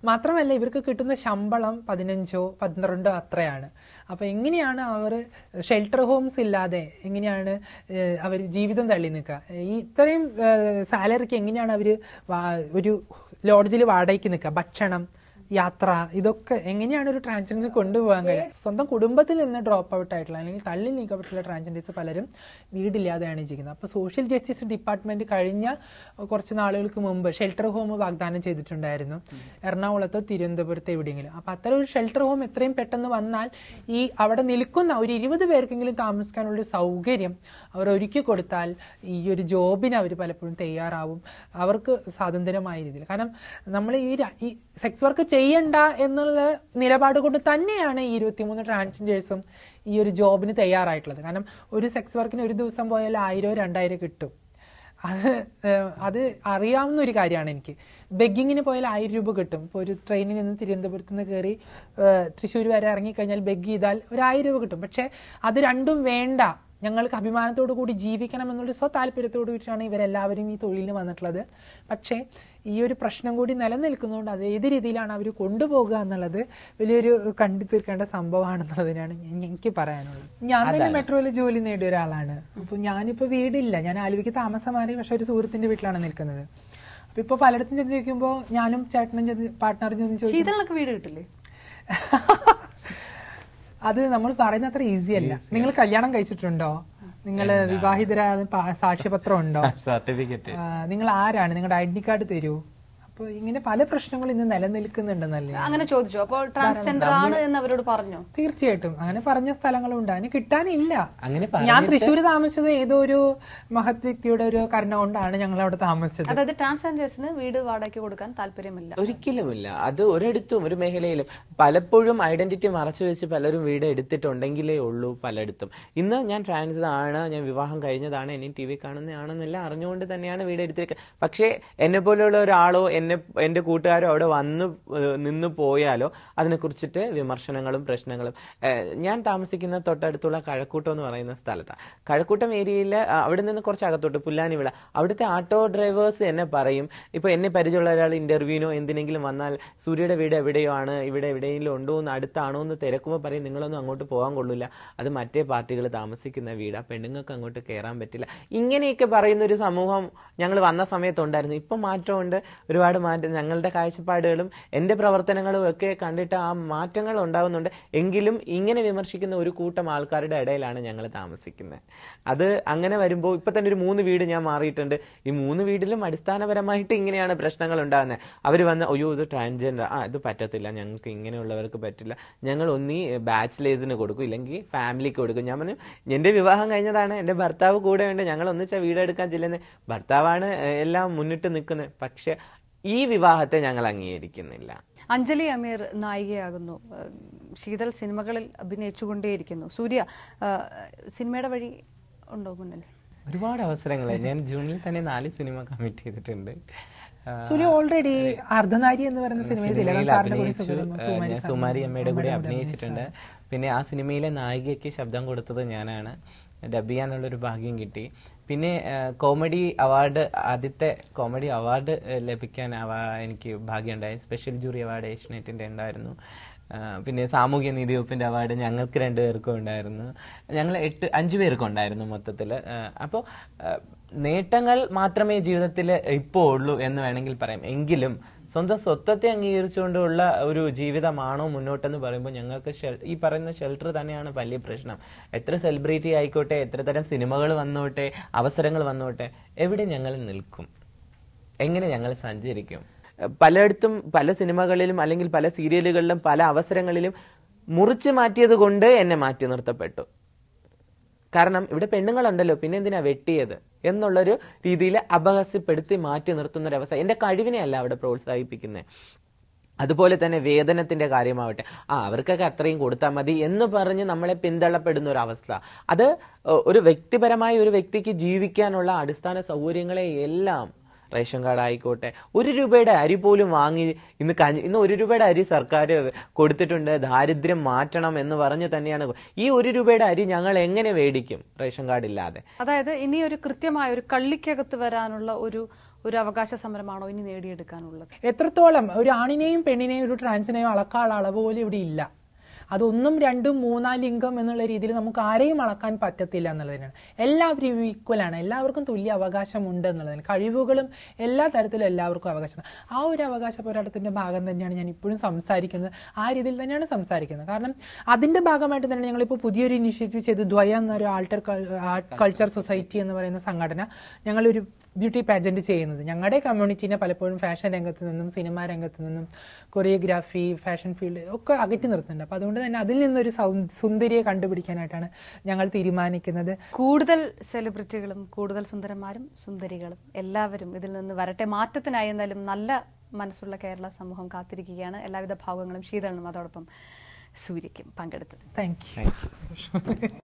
മാത്രമല്ല ഇവർക്ക് കിട്ടുന്ന ശമ്പളം പതിനഞ്ചോ പന്ത്രണ്ടോ അത്രയാണ്. അപ്പോൾ എങ്ങനെയാണ് അവർ ഷെൽട്ടർ ഹോംസ് ഇല്ലാതെ എങ്ങനെയാണ് അവർ ജീവിതം തള്ളി നിൽക്കുക? ഈ ഇത്രയും സാലറിക്ക് എങ്ങനെയാണ് അവർ ഒരു ലോഡ്ജിൽ വാടകയ്ക്ക് നിൽക്കുക? ഭക്ഷണം യാത്ര ഇതൊക്കെ എങ്ങനെയാണ് ഒരു ട്രാൻസ്ജെൻഡർ കൊണ്ടുപോകാൻ കഴിയുക? സ്വന്തം കുടുംബത്തിൽ നിന്ന് ഡ്രോപ്പ് ഔട്ട് ആയിട്ടുള്ള അല്ലെങ്കിൽ തള്ളി നീക്കപ്പെട്ടുള്ള ട്രാൻസ്ജെൻഡേഴ്സ് പലരും വീടില്ലാതെയാണ് ജീവിക്കുന്നത് അപ്പോൾ സോഷ്യൽ ജസ്റ്റിസ് ഡിപ്പാർട്ട്മെന്റ് കഴിഞ്ഞ കുറച്ച് നാളുകൾക്ക് മുമ്പ് ഷെൽട്ടർ ഹോം വാഗ്ദാനം ചെയ്തിട്ടുണ്ടായിരുന്നു. എറണാകുളത്തോ തിരുവനന്തപുരത്തോ എവിടെയെങ്കിലും. അപ്പോൾ അത്തരം ഒരു ഷെൽട്ടർ ഹോം എത്രയും പെട്ടെന്ന് വന്നാൽ ഈ അവിടെ നിൽക്കുന്ന ഒരു ഇരുപത് പേർക്കെങ്കിലും താമസിക്കാനുള്ള സൗകര്യം അവർ ഒരുക്കി കൊടുത്താൽ ഈ ഒരു ജോബിന് അവർ പലപ്പോഴും തയ്യാറാവും. അവർക്ക് സ്വാതന്ത്ര്യമായ രീതിയിൽ. കാരണം നമ്മൾ ഈ ഈ സെക്സ് വർക്ക് ചെയ്യണ്ട എന്നുള്ള നിലപാട് കൊണ്ട് തന്നെയാണ് ഈ ഇരുപത്തിമൂന്ന് ട്രാൻസ്ജെൻഡേഴ്സും ഈ ഒരു ജോബിന് തയ്യാറായിട്ടുള്ളത്. കാരണം ഒരു സെക്സ് വർക്കിന് ഒരു ദിവസം പോയാൽ ആയിരോ രണ്ടായിരം കിട്ടും. അത് അത് അറിയാവുന്ന ഒരു കാര്യമാണ് എനിക്ക്. ബെഗ്ഗിങ്ങിന് പോയാൽ ആയിരം രൂപ കിട്ടും. ഇപ്പോൾ ഒരു ട്രെയിനിൽ നിന്ന് തിരുവനന്തപുരത്ത് നിന്ന് കയറി തൃശ്ശൂർ വരെ ഇറങ്ങിക്കഴിഞ്ഞാൽ ബെഗ് ചെയ്താൽ ഒരു ആയിരം രൂപ കിട്ടും. പക്ഷേ അത് രണ്ടും വേണ്ട. ഞങ്ങൾക്ക് അഭിമാനത്തോടു കൂടി ജീവിക്കണം എന്നുള്ള സ്വ താല്പര്യത്തോടു കൂടിയിട്ടാണ് ഇവരെല്ലാവരും ഈ തൊഴിലിന് വന്നിട്ടുള്ളത്. പക്ഷേ ഈ ഒരു പ്രശ്നം കൂടി നിലനിൽക്കുന്നതുകൊണ്ട് അത് ഏത് രീതിയിലാണ് അവർ കൊണ്ടുപോകുക എന്നുള്ളത് വലിയൊരു കണ്ടു തീർക്കേണ്ട സംഭവമാണെന്നുള്ളതിനാണ് ഞാൻ- എനിക്ക് പറയാനുള്ളത്. ഞാൻ തന്നെ മെട്രോയിൽ ജോലി നേടിയ ഒരാളാണ്. അപ്പോൾ ഞാനിപ്പോൾ വീടില്ല. ഞാൻ ആലുവയ്ക്ക് താമസം മാറി പക്ഷേ ഒരു സുഹൃത്തിന്റെ വീട്ടിലാണ് നിൽക്കുന്നത്. അപ്പോൾ ഇപ്പോൾ പലയിടത്തും ചെന്ന് ചോദിക്കുമ്പോൾ ഞാനും ചേട്ടനും ചെന്ന് പാർട്ട്ണറും ചെന്ന് ചോദിക്കും വീട് കിട്ടില്ലേ? അത് നമ്മൾ പറയുന്ന അത്ര ഈസി അല്ല നിങ്ങൾ കല്യാണം കഴിച്ചിട്ടുണ്ടോ? നിങ്ങൾ വിവാഹിതരായ സാക്ഷ്യപത്രം ഉണ്ടോ? സർട്ടിഫിക്കറ്റ് നിങ്ങൾ ആരാണ്? നിങ്ങളുടെ ഐഡന്റി കാർഡ് തരൂ. അപ്പൊ ഇങ്ങനെ പല പ്രശ്നങ്ങളും ഇന്ന് നിലനിൽക്കുന്നുണ്ടെന്നല്ലേ? അങ്ങനെ ചോദിച്ചു. അപ്പോൾ ട്രാൻസ്ജെൻഡർ ആണ് എന്ന് അവരോട് പറഞ്ഞു? തീർച്ചയായിട്ടും. അങ്ങനെ പറഞ്ഞ സ്ഥലങ്ങളുണ്ട്. അതിന് കിട്ടാനില്ല. അങ്ങനെ ഞാൻ തൃശ്ശൂർ താമസിച്ചത് ഏതോ ഒരു മഹത് വ്യക്തിയുടെ ഒരു കരുണ കൊണ്ടാണ് ഞങ്ങൾ അവിടെ താമസിച്ചത്. അതായത് ട്രാൻസ്ജെൻഡേഴ്സിന് വീട് വാടകയ്ക്ക് കൊടുക്കാൻ താല്പര്യമില്ല. ഒരിക്കലുമില്ല. അത് ഒരിടത്തും ഒരു മേഖലയിലും. പലപ്പോഴും ഐഡന്റിറ്റി മറച്ചു വെച്ച് പലരും വീട് എടുത്തിട്ടുണ്ടെങ്കിലേ ഉള്ളൂ പലയിടത്തും. ഇന്ന് ഞാൻ ട്രാൻസ് ആണ് ഞാൻ വിവാഹം കഴിഞ്ഞതാണ് ഇനി ടി വി കാണുന്നതാണെന്നെല്ലാം അറിഞ്ഞുകൊണ്ട് തന്നെയാണ് വീട് എടുത്തിരിക്കുന്നത് പക്ഷേ എന്നെ പോലെയുള്ള ഒരാളോ എന്നെ എന്റെ കൂട്ടുകാരോ അവിടെ വന്ന് നിന്ന് പോയാലോ അതിനെക്കുറിച്ചിട്ട് വിമർശനങ്ങളും പ്രശ്നങ്ങളും. ഞാൻ താമസിക്കുന്ന തൊട്ടടുത്തുള്ള കഴക്കൂട്ടം എന്ന് പറയുന്ന സ്ഥലത്താണ് കഴക്കൂട്ടം ഏരിയയിൽ അവിടെ നിന്ന് കുറച്ച് അകത്തോട്ട് പുല്ലാനിവിള അവിടുത്തെ ആട്ടോ ഡ്രൈവേഴ്സ് എന്നെ പറയും. ഇപ്പൊ എന്നെ പരിചയമുള്ള ഒരാൾ ഇന്റർവ്യൂവിനോ എന്തിനെങ്കിലും വന്നാൽ സൂര്യയുടെ വീട് എവിടെയോ ആണ് ഇവിടെ എവിടെയെങ്കിലും ഉണ്ടോ എന്ന് അടുത്താണോ എന്ന് തിരക്കുമ്പോൾ പറയും നിങ്ങളൊന്നും അങ്ങോട്ട് പോകാൻ കൊള്ളില്ല. അത് മറ്റേ പാർട്ടികൾ താമസിക്കുന്ന വീട്. പെണ്ണുങ്ങൾക്ക് അങ്ങോട്ട് കയറാൻ പറ്റില്ല. ഇങ്ങനെയൊക്കെ പറയുന്ന ഒരു സമൂഹം ഞങ്ങൾ വന്ന സമയത്തുണ്ടായിരുന്നു. ഇപ്പം മാറ്റമുണ്ട്. ഒരുപാട് മാറ്റം ഞങ്ങളുടെ കാഴ്ചപ്പാടുകളും എന്റെ പ്രവർത്തനങ്ങളും ഒക്കെ കണ്ടിട്ട് ആ മാറ്റങ്ങൾ ഉണ്ടാകുന്നുണ്ട് എങ്കിലും ഇങ്ങനെ വിമർശിക്കുന്ന ഒരു കൂട്ടം ആൾക്കാരുടെ ഇടയിലാണ് ഞങ്ങൾ താമസിക്കുന്നത്. അത് അങ്ങനെ വരുമ്പോൾ ഇപ്പം തന്നെ ഒരു മൂന്ന് വീട് ഞാൻ മാറിയിട്ടുണ്ട്. ഈ മൂന്ന് വീട്ടിലും അടിസ്ഥാനപരമായിട്ട് ഇങ്ങനെയാണ് പ്രശ്നങ്ങൾ ഉണ്ടാകുന്നത്. അവർ വന്ന് അയ്യോ ഇത് ട്രാൻസ്ജെൻഡർ ആ ഇത് പറ്റത്തില്ല. ഞങ്ങൾക്ക് ഇങ്ങനെയുള്ളവർക്ക് പറ്റില്ല. ഞങ്ങൾ ഒന്നീ ബാച്ചിലേഴ്സിന് കൊടുക്കും. ഇല്ലെങ്കിൽ ഫാമിലിക്ക് കൊടുക്കും. ഞാൻ പറഞ്ഞു എന്റെ വിവാഹം കഴിഞ്ഞതാണ്. എന്റെ ഭർത്താവ് കൂടെ ഉണ്ട് ഞങ്ങൾ വീട് വീടെടുക്കാൻ ചെല്ലുന്നത്. ഭർത്താവാണ് എല്ലാം മുന്നിട്ട് നിൽക്കുന്നത്. പക്ഷെ ഈ വിവാഹത്തെ ഞങ്ങൾ അംഗീകരിക്കുന്നില്ല. അഞ്ജലി അമീർ നായികയാകുന്നു. ശീതൽ ശീതൾ സിനിമകളിൽ അഭിനയിച്ചുകൊണ്ടേയിരിക്കുന്നു. സൂര്യ സിനിമയുടെ വഴി ഉണ്ടോ മുന്നിൽ? ഒരുപാട് അവസരങ്ങൾ ഞാൻ ജൂണിൽ തന്നെ നാല് സിനിമ കമ്മിറ്റ് ചെയ്തിട്ടുണ്ട്. സൂര്യ ഓൾറെഡി അർദ്ധനാരി എന്ന് പറയുന്ന സിനിമയിൽ സുമാരി അമ്മയുടെ കൂടെ അഭിനയിച്ചിട്ടുണ്ട്. പിന്നെ ആ സിനിമയിലെ നായികയ്ക്ക് ശബ്ദം കൊടുത്തത് ഞാനാണ്. ഡബ് ചെയ്യാനുള്ളൊരു ഭാഗ്യം കിട്ടി. പിന്നെ കോമഡി അവാർഡ് ആദ്യത്തെ കോമഡി അവാർഡ് ലഭിക്കാൻ എനിക്ക് ഭാഗ്യമുണ്ടായി. സ്പെഷ്യൽ ജൂറി അവാർഡ് ഏഷ്യനെറ്റിന്റെ ഉണ്ടായിരുന്നു. പിന്നെ സാമൂഹ്യ നീതി വകുപ്പിന്റെ അവാർഡ് ഞങ്ങൾക്ക് രണ്ടുപേർക്കും ഉണ്ടായിരുന്നു. ഞങ്ങൾ എട്ട് അഞ്ച് പേർക്കും ഉണ്ടായിരുന്നു മൊത്തത്തിൽ അപ്പോൾ നേട്ടങ്ങൾ മാത്രമേ ജീവിതത്തിൽ ഇപ്പോൾ ഉള്ളൂ എന്ന് വേണമെങ്കിൽ പറയാം. എങ്കിലും സ്വന്തം സ്വത്വത്തെ അംഗീകരിച്ചുകൊണ്ടുള്ള ഒരു ജീവിതമാണോ മുന്നോട്ടെന്ന് പറയുമ്പോൾ ഞങ്ങൾക്ക് ഈ പറയുന്ന ഷെൽട്ടർ തന്നെയാണ് വലിയ പ്രശ്നം. എത്ര സെലിബ്രിറ്റി ആയിക്കോട്ടെ എത്ര തരം സിനിമകൾ വന്നോട്ടെ അവസരങ്ങൾ വന്നോട്ടെ എവിടെ ഞങ്ങൾ നിൽക്കും? എങ്ങനെ ഞങ്ങൾ സഞ്ചരിക്കും? പലയിടത്തും പല സിനിമകളിലും അല്ലെങ്കിൽ പല സീരിയലുകളിലും പല അവസരങ്ങളിലും മുറിച്ച് മാറ്റിയത് കൊണ്ട് എന്നെ മാറ്റി നിർത്തപ്പെട്ടു. കാരണം ഇവിടെ പെണ്ണുങ്ങളുണ്ടല്ലോ പിന്നെ എന്തിനാ വെട്ടിയത്? എന്നുള്ളൊരു രീതിയിൽ അപഹസ്യപ്പെടുത്തി മാറ്റി നിർത്തുന്ന ഒരു അവസ്ഥ എന്റെ കഴിവിനെ അല്ല അവിടെ പ്രോത്സാഹിപ്പിക്കുന്നത് അതുപോലെ തന്നെ വേതനത്തിന്റെ കാര്യമാവട്ടെ. ആ അവർക്കൊക്കെ അത്രയും കൊടുത്താൽ മതി എന്ന് പറഞ്ഞ് നമ്മളെ പിന്തള്ളപ്പെടുന്ന ഒരു അവസ്ഥ അത് ഒരു വ്യക്തിപരമായ ഒരു വ്യക്തിക്ക് ജീവിക്കാനുള്ള അടിസ്ഥാന സൗകര്യങ്ങളെ എല്ലാം റേഷൻ കാർഡ് ആയിക്കോട്ടെ. ഒരു രൂപയുടെ അരി പോലും വാങ്ങി ഇന്ന് കഞ്ഞി ഇന്ന് ഒരു രൂപയുടെ അരി സർക്കാർ കൊടുത്തിട്ടുണ്ട്. ദാരിദ്ര്യം മാറ്റണം എന്ന് പറഞ്ഞ് തന്നെയാണ്. ഈ ഒരു രൂപയുടെ അരി ഞങ്ങൾ എങ്ങനെ മേടിക്കും? റേഷൻ കാർഡ് ഇല്ലാതെ. അതായത് ഇനി ഒരു കൃത്യമായ ഒരു കള്ളിക്കകത്ത് വരാനുള്ള ഒരു ഒരു അവകാശ സമരമാണോ ഇനി നേടിയെടുക്കാനുള്ളത്? എത്രത്തോളം ഒരു ആണിനെയും പെണ്ണിനെയും ഒരു ട്രാൻസിനെയും അളക്കാനുള്ള അളവ് പോലും ഇവിടെ ഇല്ല. അതൊന്നും രണ്ടും മൂന്നാം ലിംഗം എന്നുള്ള രീതിയിൽ നമുക്ക് ആരെയും അളക്കാൻ പറ്റത്തില്ല എന്നുള്ളതിനാണ്. എല്ലാവരും ഈക്വലാണ് എല്ലാവർക്കും തുല്യ അവകാശമുണ്ട് എന്നുള്ളതിന് കഴിവുകളും എല്ലാ തരത്തിലും എല്ലാവർക്കും അവകാശം ആ ഒരു അവകാശ പോരാട്ടത്തിന്റെ ഭാഗം തന്നെയാണ് ഞാൻ ഇപ്പോഴും സംസാരിക്കുന്നത്. ആ രീതിയിൽ തന്നെയാണ് സംസാരിക്കുന്നത്. കാരണം അതിന്റെ ഭാഗമായിട്ട് തന്നെ ഞങ്ങളിപ്പോൾ പുതിയൊരു ഇനിഷ്യേറ്റീവ് ചെയ്ത് ദ്വയ എന്നൊരു ആൾട്ടർ ആർട്ട് കൾച്ചർ സൊസൈറ്റി എന്ന് പറയുന്ന സംഘടന ഞങ്ങളൊരു ബ്യൂട്ടി പാജന്റ് ചെയ്യുന്നത്. ഞങ്ങളുടെ കമ്മ്യൂണിറ്റീനെ പലപ്പോഴും ഫാഷൻ രംഗത്ത് നിന്നും സിനിമാ രംഗത്ത് നിന്നും കൊറിയോഗ്രാഫി ഫാഷൻ ഫീൽഡ് ഒക്കെ അകറ്റി നിർത്തുന്നുണ്ട്. അപ്പോൾ അതുകൊണ്ട് തന്നെ അതിൽ നിന്നൊരു സുന്ദരിയെ കണ്ടുപിടിക്കാനായിട്ടാണ് ഞങ്ങൾ തീരുമാനിക്കുന്നത്. കൂടുതൽ സെലിബ്രിറ്റികളും കൂടുതൽ സുന്ദരന്മാരും സുന്ദരികളും എല്ലാവരും ഇതിൽ നിന്ന് വരട്ടെ. മാറ്റത്തിനായി എന്നാലും നല്ല മനസ്സുള്ള കേരള സമൂഹം കാത്തിരിക്കുകയാണ്. എല്ലാവിധ ഭാഗങ്ങളും ശീതളും അതോടൊപ്പം സൂര്യയ്ക്കും പങ്കെടുത്തത്. Thank you